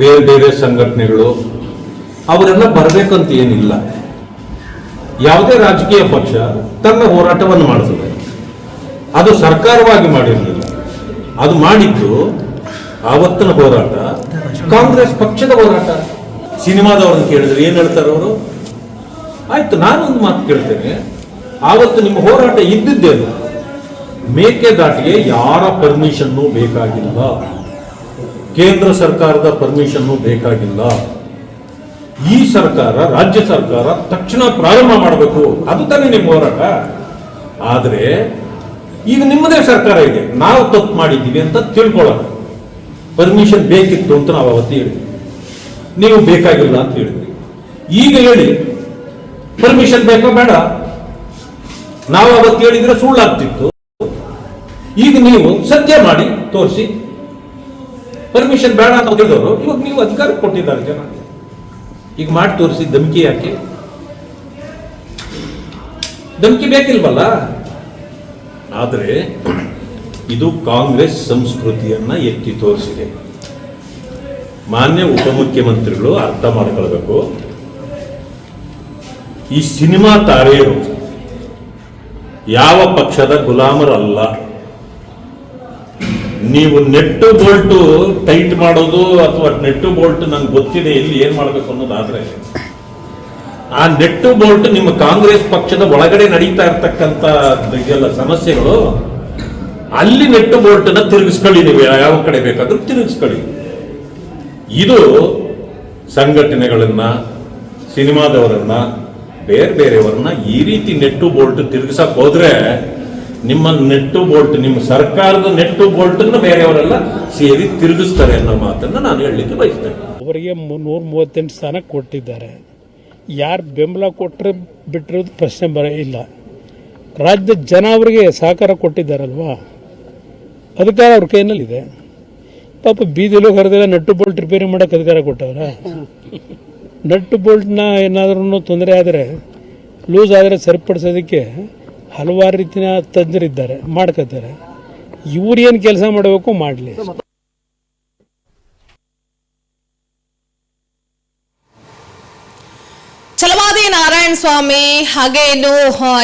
ಬೇರೆ ಬೇರೆ ಸಂಘಟನೆಗಳು ಅವರೆಲ್ಲ ಬರಬೇಕಂತ ಏನಿಲ್ಲ. ಯಾವುದೇ ರಾಜಕೀಯ ಪಕ್ಷ ತನ್ನ ಹೋರಾಟವನ್ನು ಮಾಡ್ತದೆ. ಅದು ಸರ್ಕಾರವಾಗಿ ಮಾಡಿರಲಿಲ್ಲ. ಅದು ಮಾಡಿದ್ದು ಆವತ್ತಿನ ಹೋರಾಟ. ಕಾಂಗ್ರೆಸ್ ಪಕ್ಷದ ಹೋರಾಟ. ಸಿನಿಮಾದವ್ರನ್ನ ಕೇಳಿದ್ರೆ ಏನ್ ಹೇಳ್ತಾರೆ ಅವರು? ಆಯ್ತು, ನಾನೊಂದು ಮಾತು ಕೇಳ್ತೇನೆ. ಆವತ್ತು ನಿಮ್ಮ ಹೋರಾಟ ಇದ್ದಿದ್ದೇನು? ಮೇಕೆದಾಟಿಗೆ ಯಾರ ಪರ್ಮಿಷನ್ನು ಬೇಕಾಗಿಲ್ಲ. ಕೇಂದ್ರ ಸರ್ಕಾರದ ಪರ್ಮಿಷನ್ನು ಬೇಕಾಗಿಲ್ಲ. ಈ ಸರ್ಕಾರ, ರಾಜ್ಯ ಸರ್ಕಾರ ತಕ್ಷಣ ಪ್ರಾರಂಭ ಮಾಡಬೇಕು. ಅದು ತಾನೇ ನಿಮ್ಮ ಹೋರಾಟ. ಆದ್ರೆ ಈಗ ನಿಮ್ಮದೇ ಸರ್ಕಾರ ಇದೆ. ನಾವು ತಪ್ಪು ಮಾಡಿದ್ದೀವಿ ಅಂತ ತಿಳ್ಕೊಳ್ಳೋಣ. ಪರ್ಮಿಷನ್ ಬೇಕಿತ್ತು ಅಂತ ನಾವು ಅವತ್ತು ಹೇಳಿದ್ವಿ. ನೀವು ಬೇಕಾಗಿಲ್ಲ ಅಂತ ಹೇಳಿದ್ವಿ. ಈಗ ಹೇಳಿ ಪರ್ಮಿಷನ್ ಬೇಕೋ ಬೇಡ? ನಾವು ಅವತ್ತು ಹೇಳಿದ್ರೆ ಸುಳ್ಳಾಗ್ತಿತ್ತು. ಈಗ ನೀವು ಸತ್ಯ ಮಾಡಿ, ತೋರಿಸಿ. ಪರ್ಮಿಷನ್ ಬೇಡ ಅಂತ ಹೇಳಿದವರು, ಇವಾಗ ನೀವು ಅಧಿಕಾರ ಕೊಟ್ಟಿದ್ದಾರೆ ಜನ. ಈಗ ಮಾಡಿ ತೋರಿಸಿ, ಧಮಕಿ ಯಾಕೆ? ಧಮಕಿ ಬೇಕಿಲ್ವಲ್ಲ? ಆದರೆ ಇದು ಕಾಂಗ್ರೆಸ್ ಸಂಸ್ಕೃತಿಯನ್ನ ಎತ್ತಿ ತೋರಿಸಿದೆ. ಮಾನ್ಯ ಉಪಮುಖ್ಯಮಂತ್ರಿಗಳು ಅರ್ಥ ಮಾಡ್ಕೊಳ್ಬೇಕು. ಈ ಸಿನಿಮಾ ತಾರೆಯರು ಯಾವ ಪಕ್ಷದ ಗುಲಾಮರಲ್ಲ. ನೀವು ನೆಟ್ಟು ಬೋಲ್ಟು ಟೈಟ್ ಮಾಡೋದು ಅಥವಾ ನೆಟ್ಟು ಬೋಲ್ಟ್ ನಂಗೆ ಗೊತ್ತಿದೆ, ಇಲ್ಲಿ ಏನ್ ಮಾಡ್ಬೇಕು ಅನ್ನೋದಾದ್ರೆ ಆ ನೆಟ್ಟು ಬೋಲ್ಟ್ ನಿಮ್ಮ ಕಾಂಗ್ರೆಸ್ ಪಕ್ಷದ ಒಳಗಡೆ ನಡೀತಾ ಇರತಕ್ಕಂತ ಎಲ್ಲ ಸಮಸ್ಯೆಗಳು, ಅಲ್ಲಿ ನೆಟ್ಟು ಬೋಲ್ಟ್ ಅನ್ನ ತಿರುಗಿಸ್ಕೊಳ್ಳಿ ನೀವು ಯಾವ ಕಡೆ ಬೇಕಾದ್ರೂ ತಿರುಗಿಸ್ಕೊಳ್ಳಿ. ಇದು ಸಂಘಟನೆಗಳನ್ನ, ಸಿನಿಮಾದವರನ್ನ, ಬೇರೆ ಬೇರೆಯವರನ್ನ ಈ ರೀತಿ ನೆಟ್ಟು ಬೋಲ್ಟ್ ತಿರುಗಿಸಕ್ ಹೋದ್ರೆ ನಿಮ್ಮ ನೆಟ್ಟು ಬೋಲ್ಟ್, ನಿಮ್ಮ ಸರ್ಕಾರದ ನೆಟ್ಟು ಬೋಲ್ಟ್ ಬೇರೆಯವರೆಲ್ಲ ಸೇರಿ ತಿರುಗಿಸ್ತಾರೆ ಅನ್ನೋ ಮಾತನ್ನ ನಾನು ಹೇಳಲಿಕ್ಕೆ ಬಯಸ್ತೇನೆ. ಅವರಿಗೆ ನೂರ ಮೂವತ್ತೆಂಟು ಸ್ಥಾನ ಕೊಟ್ಟಿದ್ದಾರೆ. ಯಾರು ಬೆಂಬಲ ಕೊಟ್ಟರೆ ಬಿಟ್ಟಿರೋದು ಪ್ರಶ್ನೆ ಬರ ಇಲ್ಲ. ರಾಜ್ಯದ ಜನ ಅವರಿಗೆ ಸಹಕಾರ ಕೊಟ್ಟಿದ್ದಾರಲ್ವಾ? ಅಧಿಕಾರ ಅವ್ರ ಕೈನಲ್ಲಿದೆ ಪಾಪ ಬೀದಿಲು ಕರೆದಿಲ್ಲ ನಟ್ಟು ಬೋಲ್ಟ್ ರಿಪೇರಿ ಮಾಡೋಕ್ಕೆ ಅಧಿಕಾರ ಕೊಟ್ಟವ್ರ? ನಟ್ಟು ಬೋಲ್ಟ್ನ ಏನಾದ್ರೂ ತೊಂದರೆ ಆದರೆ, ಲೂಸ್ ಆದರೆ ಸರಿಪಡಿಸೋದಕ್ಕೆ ಹಲವಾರು ರೀತಿಯ ತಜ್ಞರಿದ್ದಾರೆ ಮಾಡ್ಕೋತಾರೆ ಇವ್ರು ಏನು ಕೆಲಸ ಮಾಡಬೇಕು ಮಾಡಲಿ. ಛಲವಾದಿ ನಾರಾಯಣ ಸ್ವಾಮಿ ಹಾಗೆ ಇನ್ನು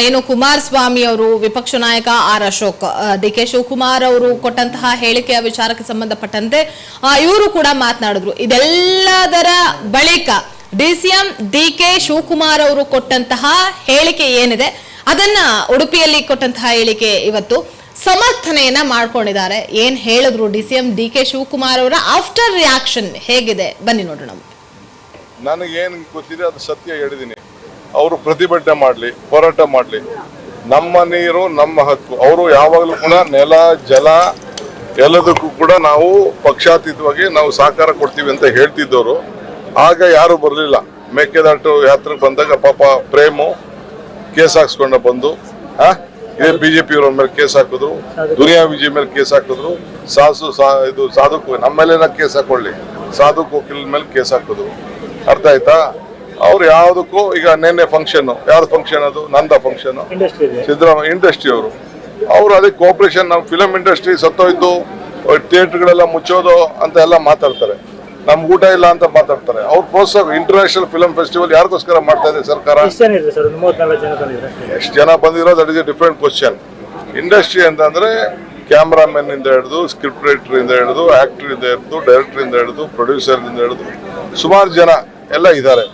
ಏನು ಕುಮಾರಸ್ವಾಮಿ ಅವರು, ವಿಪಕ್ಷ ನಾಯಕ R Ashok D K Shivakumar ಅವರು ಕೊಟ್ಟಂತಹ ಹೇಳಿಕೆಯ ವಿಚಾರಕ್ಕೆ ಸಂಬಂಧಪಟ್ಟಂತೆ ಇವರು ಕೂಡ ಮಾತನಾಡಿದ್ರು. ಇದೆಲ್ಲದರ ಬಳಿಕ ಡಿಸಿಎಂ ಡಿ ಕೆ ಶಿವಕುಮಾರ್ ಅವರು ಕೊಟ್ಟಂತಹ ಹೇಳಿಕೆ ಏನಿದೆ, ಅದನ್ನ ಉಡುಪಿಯಲ್ಲಿ ಕೊಟ್ಟಂತಹ ಹೇಳಿಕೆ ಇವತ್ತು. ಸಮರ್ಥನೆಯನ್ನ ಮಾಡ್ಕೊಂಡಿದ್ದಾರೆ. ಏನ್ ಹೇಳಿದ್ರು ಡಿಸಿಎಂ ಡಿ ಕೆ ಶಿವಕುಮಾರ್ ಅವರ ಆಫ್ಟರ್ ರಿಯಾಕ್ಷನ್ ಹೇಗಿದೆ? ಬನ್ನಿ ನೋಡೋಣ. ನನಗೇನು ಗೊತ್ತಿದೆ, ಅದು ಸತ್ಯ ಹೇಳಿದ್ದೀನಿ ಅವರು ಪ್ರತಿಭಟನೆ ಮಾಡಲಿ, ಹೋರಾಟ ಮಾಡಲಿ. ನಮ್ಮ ನೀರು, ನಮ್ಮ ಹಕ್ಕು. ಅವರು ಯಾವಾಗಲೂ ಕೂಡ ನೆಲ, ಜಲ ಎಲ್ಲದಕ್ಕೂ ಕೂಡ ನಾವು ಪಕ್ಷಾತೀತವಾಗಿ ನಾವು ಸಹಕಾರ ಕೊಡ್ತೀವಿ ಅಂತ ಹೇಳ್ತಿದ್ದವರು. ಆಗ ಯಾರು ಬರಲಿಲ್ಲ. ಮೇಕೆದಾಟು ಯಾತ್ರೆಗೆ ಬಂದಾಗ ಪಾಪ ಪ್ರೇಮು ಕೇಸ್ ಹಾಕ್ಸ್ಕೊಂಡ ಬಂದು, ಆ, ಇದೇ ಪಿಯವ್ರ ಮೇಲೆ ಕೇಸ್ ಹಾಕಿದ್ರು. ದುನಿಯಾ ವಿಜಯ್ ಮೇಲೆ ಕೇಸ್ ಹಾಕಿದ್ರು. ಸಾಸು ಸಾ, ಇದು ಸಾಧು ನಮ್ಮ ಮೇಲೆ ಕೇಸ್ ಹಾಕೊಳ್ಳಿ. ಸಾಧು ಕೋಕಿಲ್ ಮೇಲೆ ಕೇಸ್ ಹಾಕಿದ್ರು. ಅರ್ಥ ಆಯ್ತಾ? ಅವ್ರು ಯಾವ್ದಕ್ಕೂ ಈಗ ನಿನ್ನೆ ಫಂಕ್ಷನ್ ಯಾವ್ದು ಫಂಕ್ಷನ್ ಅದು? ನಂದ ಫಂಕ್ಷನ್ ಸಿದ್ದರಾಮಯ್ಯ ಇಂಡಸ್ಟ್ರಿ ಅವರು. ಅವರು ಅದೇ ಕೋಪರೇಷನ್ ನಮ್ಮ ಫಿಲಂ ಇಂಡಸ್ಟ್ರಿ ಸತ್ತೋಯ್ತು ಥಿಯೇಟರ್ಗಳೆಲ್ಲ ಮುಚ್ಚೋದು ಅಂತ ಎಲ್ಲ ಮಾತಾಡ್ತಾರೆ. ನಮ್ಗೆ ಊಟ ಇಲ್ಲ ಅಂತ ಮಾತಾಡ್ತಾರೆ. ಅವ್ರು ಪ್ರೋತ್ಸಾಹ ಇಂಟರ್ನ್ಯಾಷನಲ್ ಫಿಲಂ ಫೆಸ್ಟಿವಲ್ ಯಾರಿಗೋಸ್ಕರ ಮಾಡ್ತಾ ಇದೆ ಸರ್ಕಾರ? ಎಷ್ಟು ಜನ ಬಂದಿರೋದು that is a different question industry ಅಂತಂದ್ರೆ ಕ್ಯಾಮ್ರಾಮನ್ ಇಂದ ಹಿಡಿದು ಸ್ಕ್ರಿಪ್ಟ್ ರೈಟರ್ ಇಂದ ಹಿಡಿದು ಆಕ್ಟರ್ ಇಂದ ಹಿಡಿದು ಡೈರೆಕ್ಟರ್ ಇಂದ ಹಿಡಿದು ಪ್ರೊಡ್ಯೂಸರ್ ಇಂದ ಹಿಡಿದು. ಸುಮಾರು ಜನ ಎಲ್ಲ ಇದ್ದಾರೆ.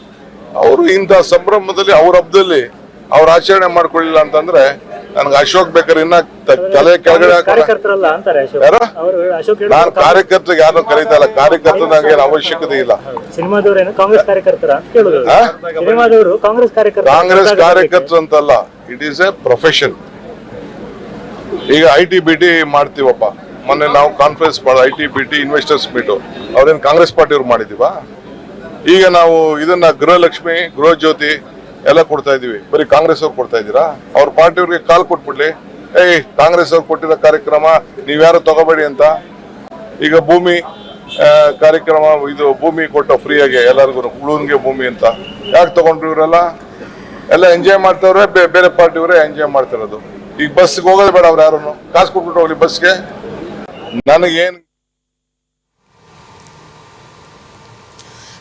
ಅವರು ಇಂಥ ಸಂಭ್ರಮದಲ್ಲಿ ಅವ್ರ ಹಬ್ಬದಲ್ಲಿ ಅವ್ರ ಆಚರಣೆ ಮಾಡ್ಕೊಳ್ಳಿಲ್ಲ ಅಂತಂದ್ರೆ ನನ್ಗೆ ಅಶೋಕ್ ಬೇಕರ್ ಇನ್ನ ತಲೆ ಕೆಳಗಡೆ ನಾನು ಕಾರ್ಯಕರ್ತರಿಗೆ ಯಾರು ಕರೀತಾ ಇಲ್ಲ. ಕಾರ್ಯಕರ್ತ ನನಗೆ ಅವಶ್ಯಕತೆ ಇಲ್ಲ. ಕಾಂಗ್ರೆಸ್ ಕಾರ್ಯಕರ್ತರ ಅಂತ ಕೇಳುದು. ಆ? ಸಿನಿಮಾದವರು ಕಾಂಗ್ರೆಸ್ ಕಾರ್ಯಕರ್ತ ಕಾಂಗ್ರೆಸ್ ಕಾರ್ಯಕರ್ತರು ಅಂತಲ್ಲ ಇಟ್ ಈಸ್ ಎ ಪ್ರೊಫೆಷನ್ ಈಗ ಐ ಟಿ ಬಿ ಟಿ ಮಾಡ್ತೀವಪ್ಪ. ಮೊನ್ನೆ ನಾವು conference I T B T investors meet ಅವ್ರೇನ್ ಕಾಂಗ್ರೆಸ್ ಪಾರ್ಟಿಯವ್ರು ಮಾಡಿದೀವಾ ಈಗ ನಾವು ಇದನ್ನ ಗೃಹಲಕ್ಷ್ಮಿ ಗೃಹ ಜ್ಯೋತಿ ಎಲ್ಲ ಕೊಡ್ತಾ ಇದೀವಿ ಬರೀ ಕಾಂಗ್ರೆಸ್ ಅವ್ರು ಕೊಡ್ತಾ ಇದ್ದೀರಾ? ಅವ್ರ ಪಾರ್ಟಿಯವ್ರಿಗೆ ಕಾಲ್ ಕೊಟ್ಬಿಡ್ಲಿ. ಏಯ್, ಕಾಂಗ್ರೆಸ್ ಅವ್ರು ಕೊಟ್ಟಿರೋ ಕಾರ್ಯಕ್ರಮ ನೀವ್ಯಾರು ತಗೋಬೇಡಿ ಅಂತ. ಈಗ ಭೂಮಿ ಕಾರ್ಯಕ್ರಮ, ಇದು ಭೂಮಿ ಕೊಟ್ಟ ಫ್ರೀಯಾಗಿ ಎಲ್ಲರಿಗೂ ಉಳುನ್ಗೆ ಭೂಮಿ ಅಂತ. ಯಾಕೆ ತಗೊಂಡ್ರು ಇವರೆಲ್ಲ? ಎಲ್ಲ ಎಂಜಾಯ್ ಮಾಡ್ತಾವ್ರೆ ಬೇರೆ ಪಾರ್ಟಿಯವರೇ ಎಂಜಾಯ್ ಮಾಡ್ತಿರೋದು. ಈಗ ಬಸ್ಗೆ ಹೋಗೋದು ಬೇಡ ಅವ್ರು ಯಾರನ್ನು ಕಾಸು ಕೊಟ್ಬಿಟ್ಟು ಹೋಗ್ಲಿ ಬಸ್ಗೆ ನನಗೇನು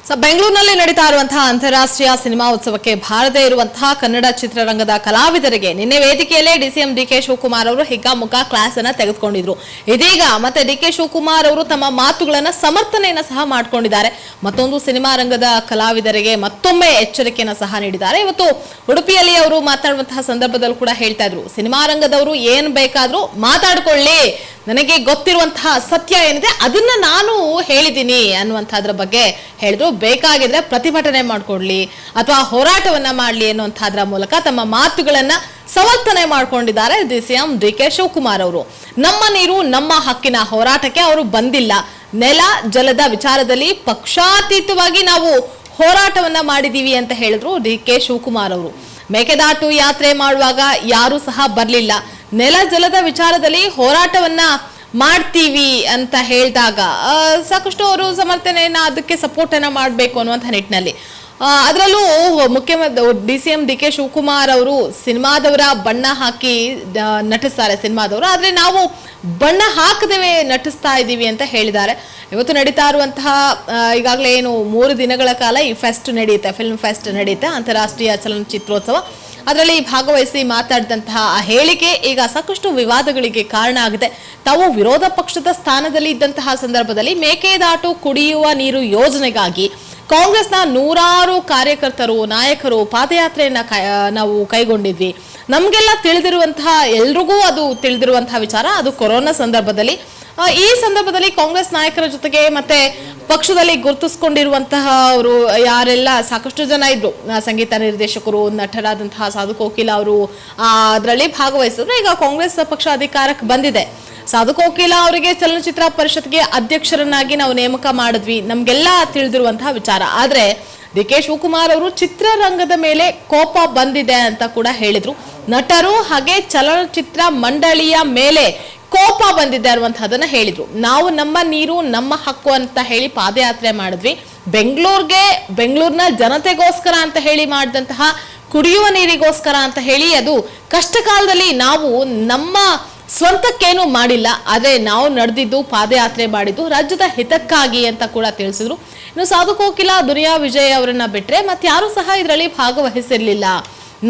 ಸೊ ಬೆಂಗಳೂರಿನಲ್ಲಿ ನಡೀತಾ ಇರುವಂತಹ ಅಂತಾರಾಷ್ಟ್ರೀಯ ಸಿನಿಮಾ ಉತ್ಸವಕ್ಕೆ ಬಾರದೇ ಇರುವಂತಹ ಕನ್ನಡ ಚಿತ್ರರಂಗದ ಕಲಾವಿದರಿಗೆ ನಿನ್ನೆ ವೇದಿಕೆಯಲ್ಲೇ ಡಿಸಿಎಂ ಡಿಕೆ ಶಿವಕುಮಾರ್ ಅವರು ಹಿಗ್ಗಾಮುಗ್ಗಾ ಕ್ಲಾಸ್ ಅನ್ನ ತೆಗೆದುಕೊಂಡಿದ್ರು ಇದೀಗ ಮತ್ತೆ ಡಿಕೆ ಶಿವಕುಮಾರ್ ಅವರು ತಮ್ಮ ಮಾತುಗಳನ್ನ ಸಮರ್ಥನೆಯನ್ನ ಸಹ ಮಾಡಿಕೊಂಡಿದ್ದಾರೆ ಮತ್ತೊಂದು ಸಿನಿಮಾ ರಂಗದ ಕಲಾವಿದರಿಗೆ ಮತ್ತೊಮ್ಮೆ ಎಚ್ಚರಿಕೆಯನ್ನ ಸಹ ನೀಡಿದ್ದಾರೆ ಇವತ್ತು ಉಡುಪಿಯಲ್ಲಿ ಅವರು ಮಾತಾಡುವಂತಹ ಸಂದರ್ಭದಲ್ಲಿ ಕೂಡ ಹೇಳ್ತಾ ಇದ್ರು ಸಿನಿಮಾ ರಂಗದವರು ಏನ್ ಬೇಕಾದ್ರೂ ಮಾತಾಡ್ಕೊಳ್ಳಿ ನನಗೆ ಗೊತ್ತಿರುವಂತಹ ಸತ್ಯ ಏನಿದೆ, ಅದನ್ನ ನಾನು ಹೇಳಿದ್ದೀನಿ ಅನ್ನುವಂಥದ್ರ ಬಗ್ಗೆ ಹೇಳಿದ್ರು. ಬೇಕಾಗಿದ್ರೆ ಪ್ರತಿಭಟನೆ ಮಾಡ್ಕೊಡ್ಲಿ ಅಥವಾ ಹೋರಾಟವನ್ನ ಮಾಡ್ಲಿ ಅನ್ನುವಂಥದ್ರ ಮೂಲಕ ತಮ್ಮ ಮಾತುಗಳನ್ನ ಸಮರ್ಥನೆ ಮಾಡ್ಕೊಂಡಿದ್ದಾರೆ D C M D K Shivakumar ಅವರು. ನಮ್ಮ ನೀರು, ನಮ್ಮ ಹಕ್ಕಿನ ಹೋರಾಟಕ್ಕೆ ಅವರು ಬಂದಿಲ್ಲ. ನೆಲ, ಜಲದ ವಿಚಾರದಲ್ಲಿ ಪಕ್ಷಾತೀತವಾಗಿ ನಾವು ಹೋರಾಟವನ್ನ ಮಾಡಿದೀವಿ ಅಂತ ಹೇಳಿದ್ರು ಡಿ ಕೆ ಶಿವಕುಮಾರ್ ಅವರು. ಮೇಕೆದಾಟು ಯಾತ್ರೆ ಮಾಡುವಾಗ ಯಾರು ಸಹ ಬರಲಿಲ್ಲ. ನೆಲ ಜಲದ ವಿಚಾರದಲ್ಲಿ ಹೋರಾಟವನ್ನ ಮಾಡ್ತೀವಿ ಅಂತ ಹೇಳಿದಾಗ ಸಾಕಷ್ಟು ಅವರು ಸಮರ್ಥನೆಯನ್ನ ಅದಕ್ಕೆ ಸಪೋರ್ಟ್ ಅನ್ನ ಮಾಡಬೇಕು ಅನ್ನುವಂಥ ನಿಟ್ಟಿನಲ್ಲಿ. ಅದರಲ್ಲೂ ಮುಖ್ಯಮಂತ್ರಿ D C M D K Shivakumar ಅವರು ಸಿನಿಮಾದವರ ಬಣ್ಣ ಹಾಕಿ ನಟಿಸ್ತಾರೆ ಸಿನಿಮಾದವರು. ಆದರೆ ನಾವು ಬಣ್ಣ ಹಾಕದೇವೆ ನಟಿಸ್ತಾ ಇದ್ದೀವಿ ಅಂತ ಹೇಳಿದ್ದಾರೆ. ಇವತ್ತು ನಡೀತಾ ಇರುವಂತಹ ಈಗಾಗಲೇ ಏನು, ಮೂರು ದಿನಗಳ ಕಾಲ ಈ ಫೆಸ್ಟ್ ನಡೆಯುತ್ತೆ, ಫಿಲ್ಮ್ ಫೆಸ್ಟ್ ನಡೆಯುತ್ತೆ, ಅಂತಾರಾಷ್ಟ್ರೀಯ ಚಲನಚಿತ್ರೋತ್ಸವ. ಅದರಲ್ಲಿ ಭಾಗವಹಿಸಿ ಮಾತಾಡಿದಂತಹ ಆ ಹೇಳಿಕೆ ಈಗ ಸಾಕಷ್ಟು ವಿವಾದಗಳಿಗೆ ಕಾರಣ ಆಗಿದೆ. ತಾವು ವಿರೋಧ ಪಕ್ಷದ ಸ್ಥಾನದಲ್ಲಿ ಇದ್ದಂತಹ ಸಂದರ್ಭದಲ್ಲಿ ಮೇಕೆದಾಟು ಕುಡಿಯುವ ನೀರು ಯೋಜನೆಗಾಗಿ ಕಾಂಗ್ರೆಸ್ನ ನೂರಾರು ಕಾರ್ಯಕರ್ತರು, ನಾಯಕರು ಪಾದಯಾತ್ರೆಯನ್ನ ನಾವು ಕೈಗೊಂಡಿದ್ವಿ. ನಮಗೆಲ್ಲ ತಿಳಿದಿರುವಂತಹ, ಎಲ್ರಿಗೂ ಅದು ತಿಳಿದಿರುವಂತಹ ವಿಚಾರ, ಅದು ಕೊರೋನಾ ಸಂದರ್ಭದಲ್ಲಿ. ಈ ಸಂದರ್ಭದಲ್ಲಿ ಕಾಂಗ್ರೆಸ್ ನಾಯಕರ ಜೊತೆಗೆ ಮತ್ತೆ ಪಕ್ಷದಲ್ಲಿ ಗುರುತಿಸ್ಕೊಂಡಿರುವಂತಹ ಅವರು ಯಾರೆಲ್ಲ, ಸಾಕಷ್ಟು ಜನ ಇದ್ರು. ಸಂಗೀತ ನಿರ್ದೇಶಕರು, ನಟರಾದಂತಹ ಸಾಧು ಕೋಕಿಲ ಅವರು ಅದರಲ್ಲಿ ಭಾಗವಹಿಸಿದ್ರು. ಈಗ ಕಾಂಗ್ರೆಸ್ ಪಕ್ಷ ಅಧಿಕಾರಕ್ಕೆ ಬಂದಿದೆ. ಕೋಕಿಲ ಅವರಿಗೆ ಚಲನಚಿತ್ರ ಪರಿಷತ್ಗೆ ಅಧ್ಯಕ್ಷರನ್ನಾಗಿ ನಾವು ನೇಮಕ ಮಾಡಿದ್ವಿ. ನಮ್ಗೆಲ್ಲ ತಿಳಿದಿರುವಂತಹ ವಿಚಾರ. ಆದ್ರೆ ಡಿ ಕೆ ಶಿವಕುಮಾರ್ ಅವರು ಚಿತ್ರರಂಗದ ಮೇಲೆ ಕೋಪ ಬಂದಿದೆ ಅಂತ ಕೂಡ ಹೇಳಿದ್ರು. ನಟರು ಹಾಗೆ ಚಲನಚಿತ್ರ ಮಂಡಳಿಯ ಮೇಲೆ ಕೋಪ ಬಂದಿದೆ ಅನ್ನುವಂಥದ್ದನ್ನ ಹೇಳಿದ್ರು. ನಾವು ನಮ್ಮ ನೀರು, ನಮ್ಮ ಹಕ್ಕು ಅಂತ ಹೇಳಿ ಪಾದಯಾತ್ರೆ ಮಾಡಿದ್ವಿ. ಬೆಂಗಳೂರಿಗೆ, ಬೆಂಗಳೂರಿನ ಜನತೆಗೋಸ್ಕರ ಅಂತ ಹೇಳಿ ಮಾಡಿದಂತಹ ಕುಡಿಯುವ ನೀರಿಗೋಸ್ಕರ ಅಂತ ಹೇಳಿ ಅದು ಕಷ್ಟಕಾಲದಲ್ಲಿ ನಾವು ನಮ್ಮ ಸ್ವಂತಕ್ಕೇನು ಮಾಡಿಲ್ಲ, ಆದರೆ ನಾವು ನಡೆದಿದ್ದು, ಪಾದಯಾತ್ರೆ ಮಾಡಿದ್ದು, ರಾಜ್ಯದ ಹಿತಕ್ಕಾಗಿ ಅಂತ ಕೂಡ ತಿಳಿಸಿದ್ರು. ಇನ್ನು ಸಾಧು ಕೋಕಿಲ, ದುನಿಯಾ ವಿಜಯ್ ಅವರನ್ನ ಮತ್ತೆ ಮತ್ತಾರು ಸಹ ಇದರಲ್ಲಿ ಭಾಗವಹಿಸಿರಲಿಲ್ಲ.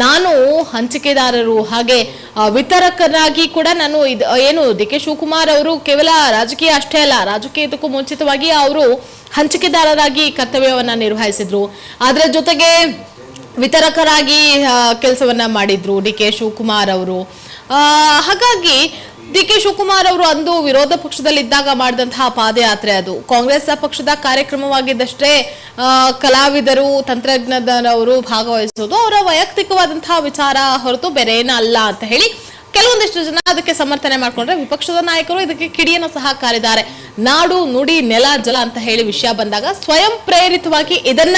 ನಾನು ಹಂಚಿಕೆದಾರರು, ಹಾಗೆ ವಿತರಕರಾಗಿ ಕೂಡ ನಾನು ಇದು, ಏನು, ಡಿ ಕೆ ಶಿವಕುಮಾರ್ ಅವರು ಕೇವಲ ರಾಜಕೀಯ ಅಷ್ಟೇ ಅಲ್ಲ, ರಾಜಕೀಯದಕ್ಕೂ ಮುಂಚಿತವಾಗಿ ಅವರು ಹಂಚಿಕೆದಾರರಾಗಿ ಕರ್ತವ್ಯವನ್ನ ನಿರ್ವಹಿಸಿದ್ರು. ಅದರ ಜೊತೆಗೆ ವಿತರಕರಾಗಿ ಕೆಲಸವನ್ನ ಮಾಡಿದ್ರು ಡಿ ಕೆ ಶಿವಕುಮಾರ್ ಅವರು. ಹಾಗಾಗಿ ಡಿ ಕೆ ಶಿವಕುಮಾರ್ ಅವರು ಅಂದು ವಿರೋಧ ಪಕ್ಷದಲ್ಲಿದ್ದಾಗ ಮಾಡಿದಂತಹ ಪಾದಯಾತ್ರೆ ಅದು. ಕಾಂಗ್ರೆಸ್ ಪಕ್ಷದ ಕಾರ್ಯಕ್ರಮವಾಗಿದ್ದಷ್ಟೇ ಕಲಾವಿದರು ತಂತ್ರಜ್ಞರವರು ಭಾಗವಹಿಸೋದು ಅವರ ವೈಯಕ್ತಿಕವಾದಂತಹ ವಿಚಾರ ಹೊರತು ಬೇರೆ ಏನಲ್ಲ ಅಂತ ಹೇಳಿ ಕೆಲವೊಂದಿಷ್ಟು ಜನ ಅದಕ್ಕೆ ಸಮರ್ಥನೆ ಮಾಡ್ಕೊಂಡ್ರೆ ವಿಪಕ್ಷದ ನಾಯಕರು ಇದಕ್ಕೆ ಕಿಡಿಯನ್ನು ಸಹ ಕಾರಿದ್ದಾರೆ. ನಾಡು, ನುಡಿ, ನೆಲ, ಜಲ ಅಂತ ಹೇಳಿ ವಿಷಯ ಬಂದಾಗ ಸ್ವಯಂ ಪ್ರೇರಿತವಾಗಿ ಇದನ್ನ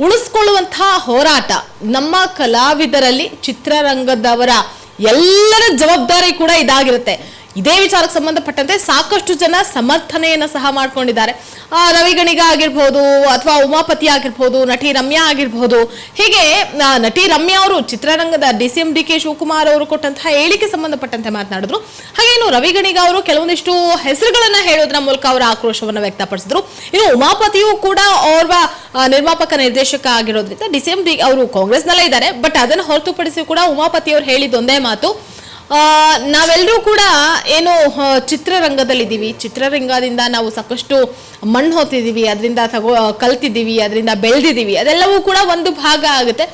ಉಳಿಸ್ಕೊಳ್ಳುವಂತಹ ಹೋರಾಟ ನಮ್ಮ ಕಲಾವಿದರಲ್ಲಿ ಚಿತ್ರರಂಗದವರ ಎಲ್ಲರ ಜವಾಬ್ದಾರಿ ಕೂಡ ಇದಾಗಿರುತ್ತೆ. ಇದೇ ವಿಚಾರಕ್ಕೆ ಸಂಬಂಧಪಟ್ಟಂತೆ ಸಾಕಷ್ಟು ಜನ ಸಮರ್ಥನೆಯನ್ನ ಸಹ ಮಾಡ್ಕೊಂಡಿದ್ದಾರೆ. ರವಿಗಣಿಗ ಆಗಿರ್ಬೋದು ಅಥವಾ ಉಮಾಪತಿ ಆಗಿರ್ಬೋದು, ನಟಿ ರಮ್ಯಾ ಆಗಿರ್ಬೋದು. ಹೀಗೆ ನಟಿ ರಮ್ಯಾ ಅವರು ಚಿತ್ರರಂಗದ D C M D K Shivakumar ಅವರು ಕೊಟ್ಟಂತಹ ಹೇಳಿಕೆ ಸಂಬಂಧಪಟ್ಟಂತೆ ಮಾತನಾಡಿದ್ರು. ಹಾಗೆ ಇನ್ನು ರವಿಗಣಿಗ ಅವರು ಕೆಲವೊಂದಿಷ್ಟು ಹೆಸರುಗಳನ್ನ ಹೇಳೋದ್ರ ಮೂಲಕ ಅವರ ಆಕ್ರೋಶವನ್ನು ವ್ಯಕ್ತಪಡಿಸಿದ್ರು. ಇನ್ನು ಉಮಾಪತಿಯು ಕೂಡ ಓರ್ವ ನಿರ್ಮಾಪಕ ನಿರ್ದೇಶಕ ಆಗಿರೋದ್ರಿಂದ ಡಿ ಸಿ ಎಂ ಡಿ, ಅವರು ಕಾಂಗ್ರೆಸ್ನಲ್ಲೇ ಇದ್ದಾರೆ. ಬಟ್ ಅದನ್ನು ಹೊರತುಪಡಿಸಿ ಕೂಡ ಉಮಾಪತಿ ಅವರು ಹೇಳಿದ್ದೊಂದೇ ಮಾತು. ನಾವೆಲ್ಲರೂ ಕೂಡ ಏನು ಚಿತ್ರರಂಗದಲ್ಲಿದ್ದೀವಿ. ಚಿತ್ರರಂಗದಿಂದ ನಾವು ಸಾಕಷ್ಟು ಮಣ್ಣು ಹೊತ್ತಿದ್ದೀವಿ. ಅದರಿಂದ ತಗೋ ಕಲ್ತಿದ್ದೀವಿ. ಅದರಿಂದ ಬೆಳೆದಿದ್ದೀವಿ. ಅದೆಲ್ಲವೂ ಕೂಡ ಒಂದು ಭಾಗ ಆಗುತ್ತೆ.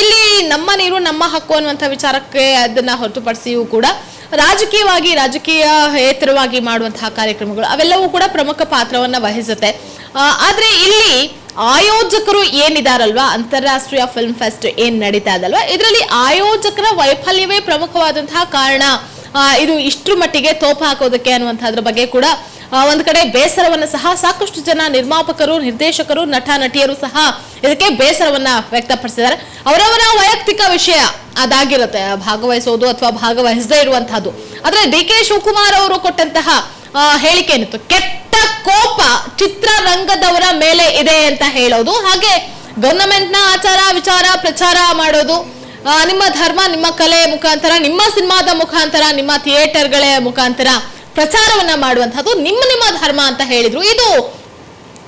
ಇಲ್ಲಿ ನಮ್ಮ ನೀರು, ನಮ್ಮ ಹಕ್ಕು ಅನ್ನುವಂಥ ವಿಚಾರಕ್ಕೆ ಅದನ್ನು ಹೊರತುಪಡಿಸಿಯೂ ಕೂಡ ರಾಜಕೀಯವಾಗಿ, ರಾಜಕೀಯ ಹೇತರವಾಗಿ ಮಾಡುವಂತಹ ಕಾರ್ಯಕ್ರಮಗಳು, ಅವೆಲ್ಲವೂ ಕೂಡ ಪ್ರಮುಖ ಪಾತ್ರವನ್ನು ವಹಿಸುತ್ತೆ. ಆದರೆ ಇಲ್ಲಿ ಆಯೋಜಕರು ಏನಿದಾರಲ್ವಾ? ಅಂತಾರಾಷ್ಟ್ರೀಯ ಫಿಲ್ಮ್ ಫೆಸ್ಟ್ ಏನ್ ನಡೀತಾ ಇದಲ್ವಾ? ಇದರಲ್ಲಿ ಆಯೋಜಕರ ವೈಫಲ್ಯವೇ ಪ್ರಮುಖವಾದಂತಹ ಕಾರಣ ಇದು ಇಷ್ಟ್ರ ಮಟ್ಟಿಗೆ ತೋಪ ಹಾಕೋದಕ್ಕೆ ಅನ್ನುವಂಥದ್ರ ಬಗ್ಗೆ ಕೂಡ ಒಂದು ಕಡೆ ಬೇಸರವನ್ನ ಸಹ ಸಾಕಷ್ಟು ಜನ ನಿರ್ಮಾಪಕರು, ನಿರ್ದೇಶಕರು ನಟ ನಟಿಯರು ಸಹ ಇದಕ್ಕೆ ಬೇಸರವನ್ನ ವ್ಯಕ್ತಪಡಿಸಿದ್ದಾರೆ. ಅವರವರ ವೈಯಕ್ತಿಕ ವಿಷಯ ಅದಾಗಿರುತ್ತೆ, ಭಾಗವಹಿಸೋದು ಅಥವಾ ಭಾಗವಹಿಸದೇ ಇರುವಂತಹದ್ದು. ಆದ್ರೆ ಡಿ ಕೆ ಶಿವಕುಮಾರ್ ಅವರು ಕೊಟ್ಟಂತಹ ಹೇಳಿಕೆ ಏನಿತ್ತು? ಕೆಟ್ಟ ಕೋಪ ಚಿತ್ರರಂಗದವರ ಮೇಲೆ ಇದೆ ಅಂತ ಹೇಳೋದು. ಹಾಗೆ ಗವರ್ನಮೆಂಟ್ನ ಆಚಾರ, ವಿಚಾರ, ಪ್ರಚಾರ ಮಾಡೋದು ನಿಮ್ಮ ಧರ್ಮ, ನಿಮ್ಮ ಕಲೆ ಮುಖಾಂತರ, ನಿಮ್ಮ ಸಿನಿಮಾದ ಮುಖಾಂತರ, ನಿಮ್ಮ ಥಿಯೇಟರ್ಗಳೇ ಮುಖಾಂತರ ಪ್ರಚಾರವನ್ನ ಮಾಡುವಂತಹದ್ದು ನಿಮ್ಮ ನಿಮ್ಮ ಧರ್ಮ ಅಂತ ಹೇಳಿದ್ರು. ಇದು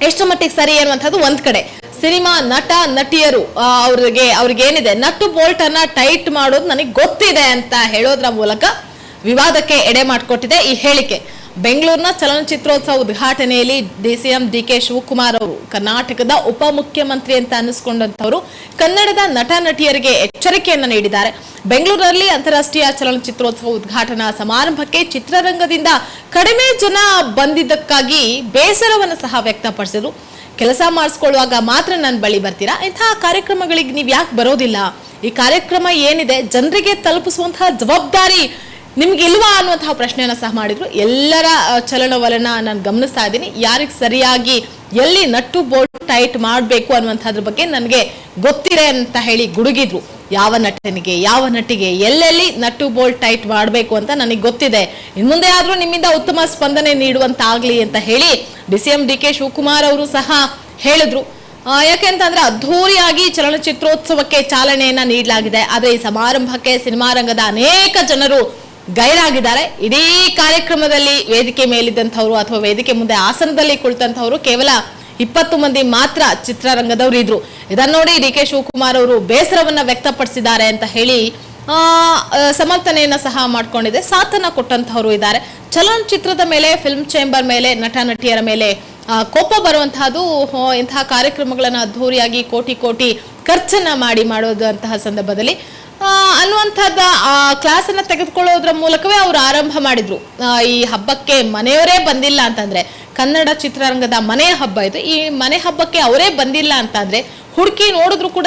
ಎಷ್ಟು ಮಟ್ಟಿಗೆ ಸರಿ ಅನ್ನುವಂಥದ್ದು ಒಂದ್ ಕಡೆ. ಸಿನಿಮಾ ನಟ, ನಟಿಯರು ಅವ್ರಿಗೆ ಅವ್ರಿಗೆ ಏನಿದೆ ನಟ್ಟು ಬೋಲ್ಟ್ ಅನ್ನ ಟೈಟ್ ಮಾಡೋದು ನನಗೆ ಗೊತ್ತಿದೆ ಅಂತ ಹೇಳೋದ್ರ ಮೂಲಕ ವಿವಾದಕ್ಕೆ ಎಡೆ ಮಾಡಿಕೊಟ್ಟಿದೆ ಈ ಹೇಳಿಕೆ. ಬೆಂಗಳೂರಿನ ಚಲನಚಿತ್ರೋತ್ಸವ ಉದ್ಘಾಟನೆಯಲ್ಲಿ ಡಿಸಿಎಂ ಡಿ ಕೆ ಶಿವಕುಮಾರ್ ಅವರು, ಕರ್ನಾಟಕದ ಉಪಮುಖ್ಯಮಂತ್ರಿ ಅಂತ ಅನ್ನಿಸ್ಕೊಂಡಂತವರು ಕನ್ನಡದ ನಟ ನಟಿಯರಿಗೆ ಎಚ್ಚರಿಕೆಯನ್ನು ನೀಡಿದ್ದಾರೆ. ಬೆಂಗಳೂರಲ್ಲಿ ಅಂತಾರಾಷ್ಟ್ರೀಯ ಚಲನಚಿತ್ರೋತ್ಸವ ಉದ್ಘಾಟನಾ ಸಮಾರಂಭಕ್ಕೆ ಚಿತ್ರರಂಗದಿಂದ ಕಡಿಮೆ ಜನ ಬಂದಿದ್ದಕ್ಕಾಗಿ ಬೇಸರವನ್ನು ಸಹ ವ್ಯಕ್ತಪಡಿಸಿದ್ರು. ಕೆಲಸ ಮಾಡಿಸ್ಕೊಳ್ಳುವಾಗ ಮಾತ್ರ ನನ್ನ ಬಳಿ ಬರ್ತೀರಾ? ಇಂತಹ ಕಾರ್ಯಕ್ರಮಗಳಿಗೆ ನೀವು ಯಾಕೆ ಬರೋದಿಲ್ಲ. ಈ ಕಾರ್ಯಕ್ರಮ ಏನಿದೆ? ಜನರಿಗೆ ತಲುಪಿಸುವಂತಹ ಜವಾಬ್ದಾರಿ ನಿಮ್ಗೆ ಇಲ್ವಾ ಅನ್ನುವಂತಹ ಪ್ರಶ್ನೆಯನ್ನ ಸಹ ಮಾಡಿದ್ರು. ಎಲ್ಲರ ಚಲನವಲನ ನಾನು ಗಮನಿಸ್ತಾ ಇದ್ದೀನಿ. ಯಾರಿಗೆ ಸರಿಯಾಗಿ ಎಲ್ಲಿ ನಟ್ಟು ಬೋಲ್ಟ್ ಟೈಟ್ ಮಾಡಬೇಕು ಅನ್ನುವಂಥದ್ರ ಬಗ್ಗೆ ನನಗೆ ಗೊತ್ತಿದೆ ಅಂತ ಹೇಳಿ ಗುಡುಗಿದ್ರು. ಯಾವ ನಟನಿಗೆ, ಯಾವ ನಟಿಗೆ, ಎಲ್ಲೆಲ್ಲಿ ನಟ್ಟು ಬೋಲ್ಟ್ ಟೈಟ್ ಮಾಡಬೇಕು ಅಂತ ನನಗೆ ಗೊತ್ತಿದೆ. ಇನ್ನು ಮುಂದೆ ಆದ್ರೂ ನಿಮ್ಮಿಂದ ಉತ್ತಮ ಸ್ಪಂದನೆ ನೀಡುವಂತಾಗಲಿ ಅಂತ ಹೇಳಿ D C M D K Shivakumar ಅವರು ಸಹ ಹೇಳಿದ್ರು. ಯಾಕೆ ಯಾಕೆಂತಂದ್ರೆ ಅದ್ಧೂರಿಯಾಗಿ ಚಲನಚಿತ್ರೋತ್ಸವಕ್ಕೆ ಚಾಲನೆಯನ್ನ ನೀಡಲಾಗಿದೆ. ಆದರೆ ಈ ಸಮಾರಂಭಕ್ಕೆ ಸಿನಿಮಾ ರಂಗದ ಅನೇಕ ಜನರು ಗೈರಾಗಿದ್ದಾರೆ. ಇಡೀ ಕಾರ್ಯಕ್ರಮದಲ್ಲಿ ವೇದಿಕೆ ಮೇಲಿದ್ದಂಥವ್ರು ಅಥವಾ ವೇದಿಕೆ ಮುಂದೆ ಆಸನದಲ್ಲಿ ಕುಳಿತಂಥವ್ರು ಕೇವಲ ಇಪ್ಪತ್ತು ಮಂದಿ ಮಾತ್ರ ಚಿತ್ರರಂಗದವರು ಇದ್ರು. ಇದನ್ನ ನೋಡಿ ಡಿ ಕೆ ಶಿವಕುಮಾರ್ ಅವರು ಬೇಸರವನ್ನ ವ್ಯಕ್ತಪಡಿಸಿದ್ದಾರೆ ಅಂತ ಹೇಳಿ ಸಮರ್ಥನೆಯನ್ನ ಸಹ ಮಾಡಿಕೊಂಡಿದೆ. ಸಾಥನ ಕೊಟ್ಟಂತಹವರು ಇದ್ದಾರೆ. ಚಲನಚಿತ್ರದ ಮೇಲೆ ಫಿಲ್ಮ್ ಚೇಂಬರ್ ಮೇಲೆ ನಟ ನಟಿಯರ ಮೇಲೆ ಕೋಪ ಬರುವಂತಹದ್ದು ಇಂತಹ ಕಾರ್ಯಕ್ರಮಗಳನ್ನು ಅದ್ಧೂರಿಯಾಗಿ ಕೋಟಿ ಕೋಟಿ ಖರ್ಚನ್ನ ಮಾಡಿ ಮಾಡೋದಂತಹ ಸಂದರ್ಭದಲ್ಲಿ. ಆ, ಅನ್ನುವಂಥದ್ದು, ಆ ಕ್ಲಾಸನ್ನ ತೆಗೆದುಕೊಳ್ಳೋದ್ರ ಮೂಲಕವೇ ಅವರು ಆರಂಭ ಮಾಡಿದ್ರು. ಈ ಹಬ್ಬಕ್ಕೆ ಮನೆಯವರೇ ಬಂದಿಲ್ಲ ಅಂತಂದ್ರೆ, ಕನ್ನಡ ಚಿತ್ರರಂಗದ ಮನೆ ಹಬ್ಬ ಇದು. ಈ ಮನೆ ಹಬ್ಬಕ್ಕೆ ಅವರೇ ಬಂದಿಲ್ಲ ಅಂತಂದ್ರೆ, ಹುಡುಕಿ ನೋಡಿದ್ರು ಕೂಡ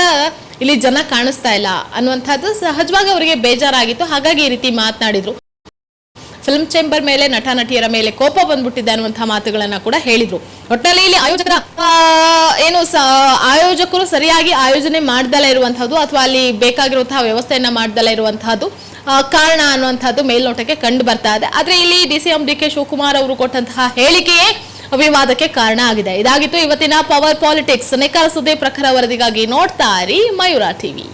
ಇಲ್ಲಿ ಜನ ಕಾಣಿಸ್ತಾ ಇಲ್ಲ ಅನ್ನುವಂಥದ್ದು ಸಹಜವಾಗಿ ಅವರಿಗೆ ಬೇಜಾರಾಗಿತ್ತು. ಹಾಗಾಗಿ ಈ ರೀತಿ ಮಾತನಾಡಿದ್ರು. ಫಿಲ್ಮ್ ಚೇಂಬರ್ ಮೇಲೆ ನಟ ನಟಿಯರ ಮೇಲೆ ಕೋಪ ಬಂದ್ಬಿಟ್ಟಿದೆ ಅನ್ನುವಂತಹ ಮಾತುಗಳನ್ನ ಕೂಡ ಹೇಳಿದ್ರು. ಒಟ್ಟಿನಲ್ಲಿ ಇಲ್ಲಿ ಆಯೋಜಕರ ಏನು ಆಯೋಜಕರು ಸರಿಯಾಗಿ ಆಯೋಜನೆ ಮಾಡ್ದಲೇ ಇರುವಂತಹದ್ದು ಅಥವಾ ಅಲ್ಲಿ ಬೇಕಾಗಿರುವಂತಹ ವ್ಯವಸ್ಥೆಯನ್ನ ಮಾಡ್ದಲೇ ಇರುವಂತಹದ್ದು ಕಾರಣ ಅನ್ನುವಂಥದ್ದು ಮೇಲ್ನೋಟಕ್ಕೆ ಕಂಡು ಬರ್ತಾ ಇದೆ. ಆದ್ರೆ ಇಲ್ಲಿ D C M D K Shivakumar ಅವರು ಕೊಟ್ಟಂತಹ ಹೇಳಿಕೆಯೇ ವಿವಾದಕ್ಕೆ ಕಾರಣ ಆಗಿದೆ. ಇದಾಗಿತ್ತು ಇವತ್ತಿನ ಪವರ್ ಪಾಲಿಟಿಕ್ಸ್. ನೇಕಾರ ಸುದ್ದಿ ಪ್ರಖರ ವರದಿಗಾಗಿ ನೋಡ್ತಾ ಇರಿ ಮಯೂರ ಟಿವಿ.